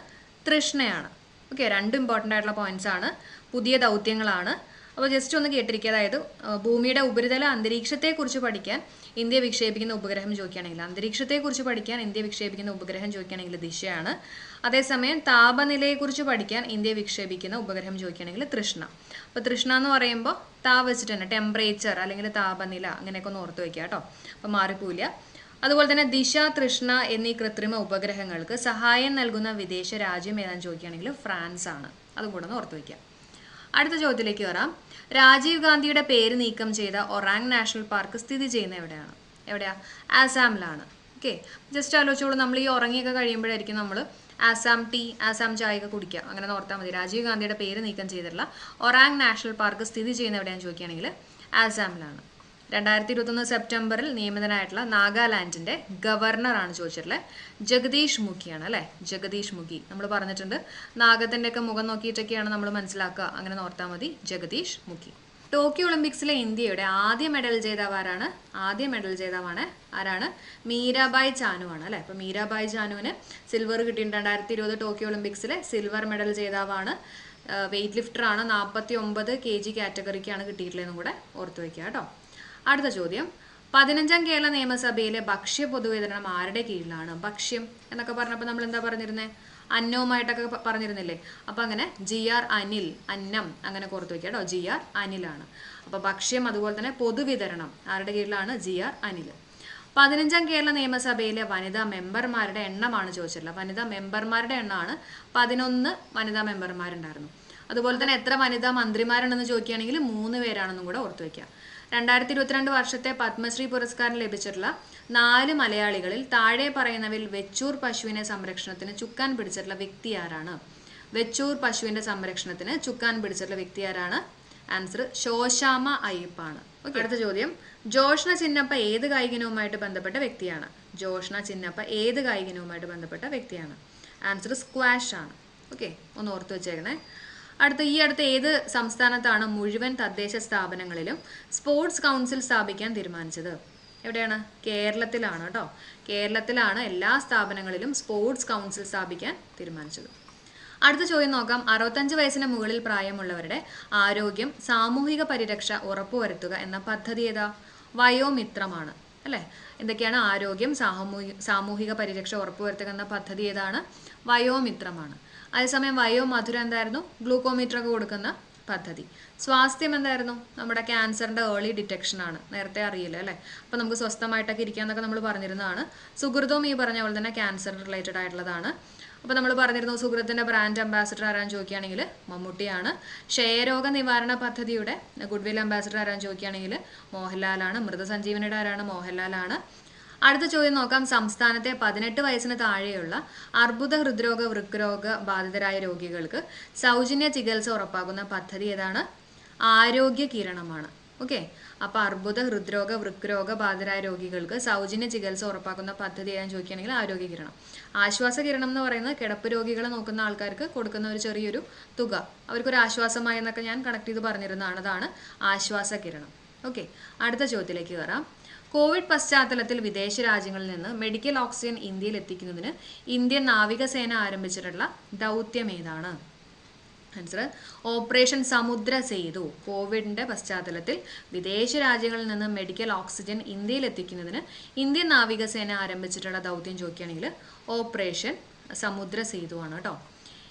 തൃഷ്ണയാണ്. ഓക്കെ രണ്ട് ഇമ്പോർട്ടന്റ് ആയിട്ടുള്ള പോയിന്റ്സ് ആണ്. പുതിയ ദൗത്യങ്ങളാണ്. അപ്പോൾ ജസ്റ്റ് ഒന്ന് കേട്ടിരിക്കുക. അതായത് ഭൂമിയുടെ ഉപരിതല അന്തരീക്ഷത്തെക്കുറിച്ച് പഠിക്കാൻ ഇന്ത്യ വിക്ഷേപിക്കുന്ന ഉപഗ്രഹം ചോദിക്കുകയാണെങ്കിൽ അന്തരീക്ഷത്തെക്കുറിച്ച് പഠിക്കാൻ ഇന്ത്യ വിക്ഷേപിക്കുന്ന ഉപഗ്രഹം ചോദിക്കുകയാണെങ്കിൽ ദിശയാണ്. അതേസമയം താപനിലയെക്കുറിച്ച് പഠിക്കാൻ ഇന്ത്യ വിക്ഷേപിക്കുന്ന ഉപഗ്രഹം ചോദിക്കുകയാണെങ്കിൽ തൃഷ്ണ. അപ്പോൾ തൃഷ്ണ എന്ന് പറയുമ്പോൾ താ വെച്ചിട്ട് തന്നെ ടെമ്പറേച്ചർ അല്ലെങ്കിൽ താപനില അങ്ങനെയൊക്കെ ഒന്ന് ഓർത്ത് വയ്ക്കുക കേട്ടോ. അപ്പോൾ മാറിപ്പോയില്ല അതുപോലെ തന്നെ ദിശ തൃഷ്ണ എന്നീ കൃത്രിമ ഉപഗ്രഹങ്ങൾക്ക് സഹായം നൽകുന്ന വിദേശ രാജ്യം ഏതാണെന്ന് ചോദിക്കുകയാണെങ്കിൽ ഫ്രാൻസ് ആണ് അതും കൂടെ ഒന്ന് ഓർത്ത് വയ്ക്കുക അടുത്ത ചോദ്യത്തിലേക്ക് വരാം. രാജീവ് ഗാന്ധിയുടെ പേര് നീക്കം ചെയ്ത ഒറാങ് നാഷണൽ പാർക്ക് സ്ഥിതി ചെയ്യുന്ന എവിടെയാണ്? എവിടെയാ? ആസാമിലാണ്. ഓക്കെ. ജസ്റ്റ് ആലോചിച്ചോളൂ. നമ്മൾ ഈ ഉറങ്ങിയൊക്കെ കഴിയുമ്പോഴായിരിക്കും നമ്മൾ ആസാം ടീ ആസാം ചായ ഒക്കെ കുടിക്കുക. അങ്ങനെ ഓർത്താൽ മതി. രാജീവ് ഗാന്ധിയുടെ പേര് നീക്കം ചെയ്തിട്ടുള്ള ഒറാങ് നാഷണൽ പാർക്ക് സ്ഥിതി ചെയ്യുന്ന എവിടെയാണെന്ന് ചോദിക്കുകയാണെങ്കിൽ ആസാമിലാണ്. രണ്ടായിരത്തി ഇരുപത്തൊന്ന് സെപ്റ്റംബറിൽ നിയമിതനായിട്ടുള്ള നാഗാലാൻഡിന്റെ ഗവർണറാണ് ചോദിച്ചിട്ടുള്ളത്. ജഗദീഷ് മുഖിയാണ് അല്ലേ? ജഗദീഷ് മുഖി. നമ്മൾ പറഞ്ഞിട്ടുണ്ട്. നാഗത്തിന്റെ ഒക്കെ മുഖം നോക്കിയിട്ടൊക്കെയാണ് നമ്മൾ മനസ്സിലാക്കുക. അങ്ങനെ ഓർത്താൽ മതി. ജഗദീഷ് മുഖി. ടോക്കിയോ ഒളിമ്പിക്സിലെ ഇന്ത്യയുടെ ആദ്യ മെഡൽ ജേതാവ് ആരാണ്? ആദ്യ മെഡൽ ജേതാവാണ് ആരാണ്? മീരാബായ് ചാനു ആണ് അല്ലേ? അപ്പോൾ മീരാബായ് ചാനുവിന് സിൽവർ കിട്ടിയിട്ടുണ്ട്. രണ്ടായിരത്തി ഇരുപത് ടോക്കിയോ ഒളിമ്പിക്സിലെ സിൽവർ മെഡൽ ജേതാവാണ്. വെയിറ്റ് ലിഫ്റ്ററാണ് നാൽപ്പത്തി ഒമ്പത് കെ ജി കാറ്റഗറിക്കാണ് കിട്ടിയിട്ടുള്ളതെന്നും കൂടെ ഓർത്ത് വയ്ക്കുക കേട്ടോ. അടുത്ത ചോദ്യം. പതിനഞ്ചാം കേരള നിയമസഭയിലെ ഭക്ഷ്യ പൊതുവിതരണം ആരുടെ കീഴിലാണ്? ഭക്ഷ്യം എന്നൊക്കെ പറഞ്ഞപ്പോൾ നമ്മൾ എന്താ പറഞ്ഞിരുന്നത് അന്നവുമായിട്ടൊക്കെ പറഞ്ഞിരുന്നില്ലേ? അപ്പം അങ്ങനെ ജി ആർ അനിൽ അന്നം അങ്ങനെ ഓർത്ത് വയ്ക്കുക കേട്ടോ. ജി ആർ അനിലാണ്. അപ്പോൾ ഭക്ഷ്യം അതുപോലെ തന്നെ പൊതുവിതരണം ആരുടെ കീഴിലാണ്? G R Anil. പതിനഞ്ചാം കേരള നിയമസഭയിലെ വനിതാ മെമ്പർമാരുടെ എണ്ണമാണ് ചോദിച്ചിട്ടുള്ളത്. വനിതാ മെമ്പർമാരുടെ എണ്ണമാണ് പതിനൊന്ന് വനിതാ മെമ്പർമാരുണ്ടായിരുന്നു. അതുപോലെ തന്നെ എത്ര വനിതാ മന്ത്രിമാരുണ്ടെന്ന് ചോദിക്കുകയാണെങ്കിൽ മൂന്ന് പേരാണെന്നും കൂടെ ഓർത്ത് വയ്ക്കുക രണ്ടായിരത്തി ഇരുപത്തിരണ്ട് വർഷത്തെ പത്മശ്രീ പുരസ്കാരം ലഭിച്ചിട്ടുള്ള നാല് മലയാളികളിൽ താഴെ പറയുന്നവയിൽ വെച്ചൂർ പശുവിനെ സംരക്ഷണത്തിന് ചുക്കാൻ പിടിച്ചിട്ടുള്ള വ്യക്തി ആരാണ്? വെച്ചൂർ പശുവിന്റെ സംരക്ഷണത്തിന് ചുക്കാൻ പിടിച്ചിട്ടുള്ള വ്യക്തി ആരാണ്? ആൻസർ ശോശാമ അയ്യപ്പാണ്. ഓക്കെ. അടുത്ത ചോദ്യം. ജോഷ്ണ ചിന്നപ്പ ഏത് കായികനവുമായിട്ട് ബന്ധപ്പെട്ട വ്യക്തിയാണ്? ജോഷ്ണ ചിന്നപ്പ ഏത് കായികനവുമായിട്ട് ബന്ധപ്പെട്ട വ്യക്തിയാണ്? ആൻസർ സ്ക്വാഷ് ആണ്. ഓക്കെ. ഒന്ന് ഓർത്ത് വെച്ചേക്കണേ. അടുത്ത ഈ അടുത്ത ഏത് സംസ്ഥാനത്താണ് മുഴുവൻ തദ്ദേശ സ്ഥാപനങ്ങളിലും സ്പോർട്സ് കൗൺസിൽ സ്ഥാപിക്കാൻ തീരുമാനിച്ചത്? എവിടെയാണ്? കേരളത്തിലാണ് കേട്ടോ. കേരളത്തിലാണ് എല്ലാ സ്ഥാപനങ്ങളിലും സ്പോർട്സ് കൗൺസിൽ സ്ഥാപിക്കാൻ തീരുമാനിച്ചത്. അടുത്ത ചോദ്യം നോക്കാം. അറുപത്തഞ്ച് വയസ്സിന് മുകളിൽ പ്രായമുള്ളവരുടെ ആരോഗ്യം സാമൂഹിക പരിരക്ഷ ഉറപ്പുവരുത്തുക എന്ന പദ്ധതി ഏതാ? വയോമിത്രമാണ്. അല്ലേ? എന്തൊക്കെയാണ്? ആരോഗ്യം സാമൂഹിക സാമൂഹിക പരിരക്ഷ ഉറപ്പുവരുത്തുക എന്ന പദ്ധതി ഏതാണ്? വയോമിത്രമാണ്. അതേസമയം വയോ മധുരം എന്തായിരുന്നു? ഗ്ലൂക്കോമീറ്റർ ഒക്കെ കൊടുക്കുന്ന പദ്ധതി. സ്വാസ്ഥ്യം എന്തായിരുന്നു? നമ്മുടെ ക്യാൻസറിന്റെ ഏർലി ഡിറ്റക്ഷൻ ആണ്. നേരത്തെ അറിയില്ല അല്ലേ? അപ്പോൾ നമുക്ക് സ്വസ്ഥമായിട്ടൊക്കെ ഇരിക്കാന്നൊക്കെ നമ്മൾ പറഞ്ഞിരുന്നതാണ്. സുഹൃതവും ഈ പറഞ്ഞ പോലെ തന്നെ ക്യാൻസർ റിലേറ്റഡ് ആയിട്ടുള്ളതാണ്. അപ്പോൾ നമ്മൾ പറഞ്ഞിരുന്നു സുഹൃത്തിന്റെ ബ്രാൻഡ് അംബാസിഡർ ആരാന്ന് ചോദിക്കുകയാണെങ്കിൽ മമ്മൂട്ടിയാണ്. ക്ഷയരോഗ നിവാരണ പദ്ധതിയുടെ ഗുഡ്വിൽ അംബാസിഡർ ആരാന്ന് ചോദിക്കുകയാണെങ്കിൽ മോഹൻലാലാണ്. മൃതസഞ്ജീവനിയുടെ ആരാണ്? മോഹൻലാലാണ്. അടുത്ത ചോദ്യം നോക്കാം. സംസ്ഥാനത്തെ പതിനെട്ട് വയസ്സിന് താഴെയുള്ള അർബുദ ഹൃദ്രോഗ വൃക്കരോഗ ബാധിതരായ രോഗികൾക്ക് സൗജന്യ ചികിത്സ ഉറപ്പാക്കുന്ന പദ്ധതി ഏതാണ്? ആരോഗ്യ കിരണമാണ്. ഓക്കെ? അപ്പൊ അർബുദ ഹൃദ്രോഗ വൃക്കരോഗ ബാധിതരായ രോഗികൾക്ക് സൗജന്യ ചികിത്സ ഉറപ്പാക്കുന്ന പദ്ധതി ഏതാണെന്ന് ചോദിക്കുകയാണെങ്കിൽ ആരോഗ്യ കിരണം. ആശ്വാസ കിരണം എന്ന് പറയുന്നത് കിടപ്പ് രോഗികളെ നോക്കുന്ന ആൾക്കാർക്ക് കൊടുക്കുന്ന ഒരു ചെറിയൊരു തുക. അവർക്കൊരു ആശ്വാസമായി എന്നൊക്കെ ഞാൻ കണക്ട് ചെയ്ത് പറഞ്ഞിരുന്നതാണ്. അതാണ് ആശ്വാസ കിരണം. ഓക്കെ? അടുത്ത ചോദ്യത്തിലേക്ക് കയറാം. കോവിഡ് പശ്ചാത്തലത്തിൽ വിദേശ രാജ്യങ്ങളിൽ നിന്ന് മെഡിക്കൽ ഓക്സിജൻ ഇന്ത്യയിൽ എത്തിക്കുന്നതിന് ഇന്ത്യൻ നാവികസേന ആരംഭിച്ചിട്ടുള്ള ദൗത്യം ഏതാണ്? ആൻസർ ഓപ്പറേഷൻ സമുദ്ര സേതു കോവിഡിന്റെ പശ്ചാത്തലത്തിൽ വിദേശ രാജ്യങ്ങളിൽ നിന്ന് മെഡിക്കൽ ഓക്സിജൻ ഇന്ത്യയിൽ എത്തിക്കുന്നതിന് ഇന്ത്യൻ നാവികസേന ആരംഭിച്ചിട്ടുള്ള ദൗത്യം ചോദിക്കുകയാണെങ്കിൽ ഓപ്പറേഷൻ സമുദ്ര സേതു ആണ് കേട്ടോ.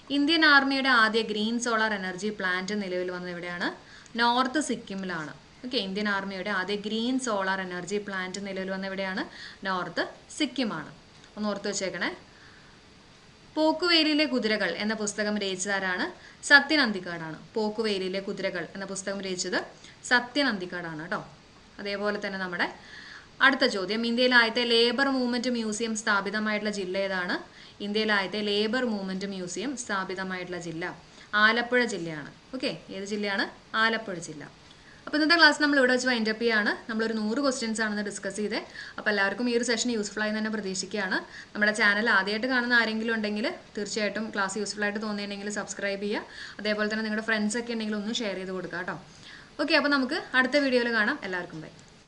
ഇന്ത്യൻ ആർമിയുടെ ആദ്യ ഗ്രീൻ സോളാർ എനർജി പ്ലാന്റ് നിലവിൽ വന്നത് എവിടെയാണ്? നോർത്ത് സിക്കിമിലാണ് ഓക്കെ ഇന്ത്യൻ ആർമിയുടെ ആദ്യ ഗ്രീൻ സോളാർ എനർജി പ്ലാന്റ് നിലവിൽ വന്ന എവിടെയാണ്? നോർത്ത് സിക്കിമാണ്. ഒന്ന് ഓർത്ത് വെച്ചേക്കണേ. പോക്കുവേലിയിലെ കുതിരകൾ എന്ന പുസ്തകം രചിച്ചതാരാണ്? സത്യൻ അന്തിക്കാടാണ്. പോക്കുവേലിയിലെ കുതിരകൾ എന്ന പുസ്തകം രചിച്ചത് സത്യൻ അന്തിക്കാടാണ് കേട്ടോ. അതേപോലെ തന്നെ നമ്മുടെ അടുത്ത ചോദ്യം. ഇന്ത്യയിലെ ആദ്യത്തെ ലേബർ മൂവ്മെന്റ് മ്യൂസിയം സ്ഥാപിതമായിട്ടുള്ള ജില്ല ഏതാണ്? ഇന്ത്യയിലെ ആദ്യത്തെ ലേബർ മൂവ്മെന്റ് മ്യൂസിയം സ്ഥാപിതമായിട്ടുള്ള ജില്ല ആലപ്പുഴ ജില്ലയാണ്. ഓക്കെ ഏത് ജില്ലയാണ്? ആലപ്പുഴ ജില്ല. അപ്പോൾ ഇന്നത്തെ ക്ലാസ് നമ്മൾ ഇവിടെ വെച്ച് വൈൻഡ് അപ്പ് ചെയ്യാണ്. നമ്മളൊരു നൂറ് ക്വസ്റ്റ്യൻസ് ആണെന്ന് ഡിസ്കസ് ചെയ്തത് അപ്പോൾ എല്ലാവർക്കും ഈ ഒരു സെഷൻ യൂസ്ഫുൾ ആയി തന്നെ പ്രതീക്ഷിക്കുകയാണ്. നമ്മുടെ ചാനൽ ആദ്യമായിട്ട് കാണുന്ന ആരെങ്കിലും ഉണ്ടെങ്കിൽ തീർച്ചയായിട്ടും ക്ലാസ് യൂസ്ഫുൾ ആയിട്ട് തോന്നിയിട്ടുണ്ടെങ്കിൽ സബ്സ്ക്രൈബ് ചെയ്യുക. അതേപോലെ തന്നെ നിങ്ങളുടെ ഫ്രണ്ട്സൊക്കെ ഉണ്ടെങ്കിൽ ഒന്ന് ഷെയർ ചെയ്ത് കൊടുക്കുക കേട്ടോ. ഓക്കെ അപ്പോൾ നമുക്ക് അടുത്ത വീഡിയോയിൽ കാണാം. എല്ലാവർക്കും ബൈ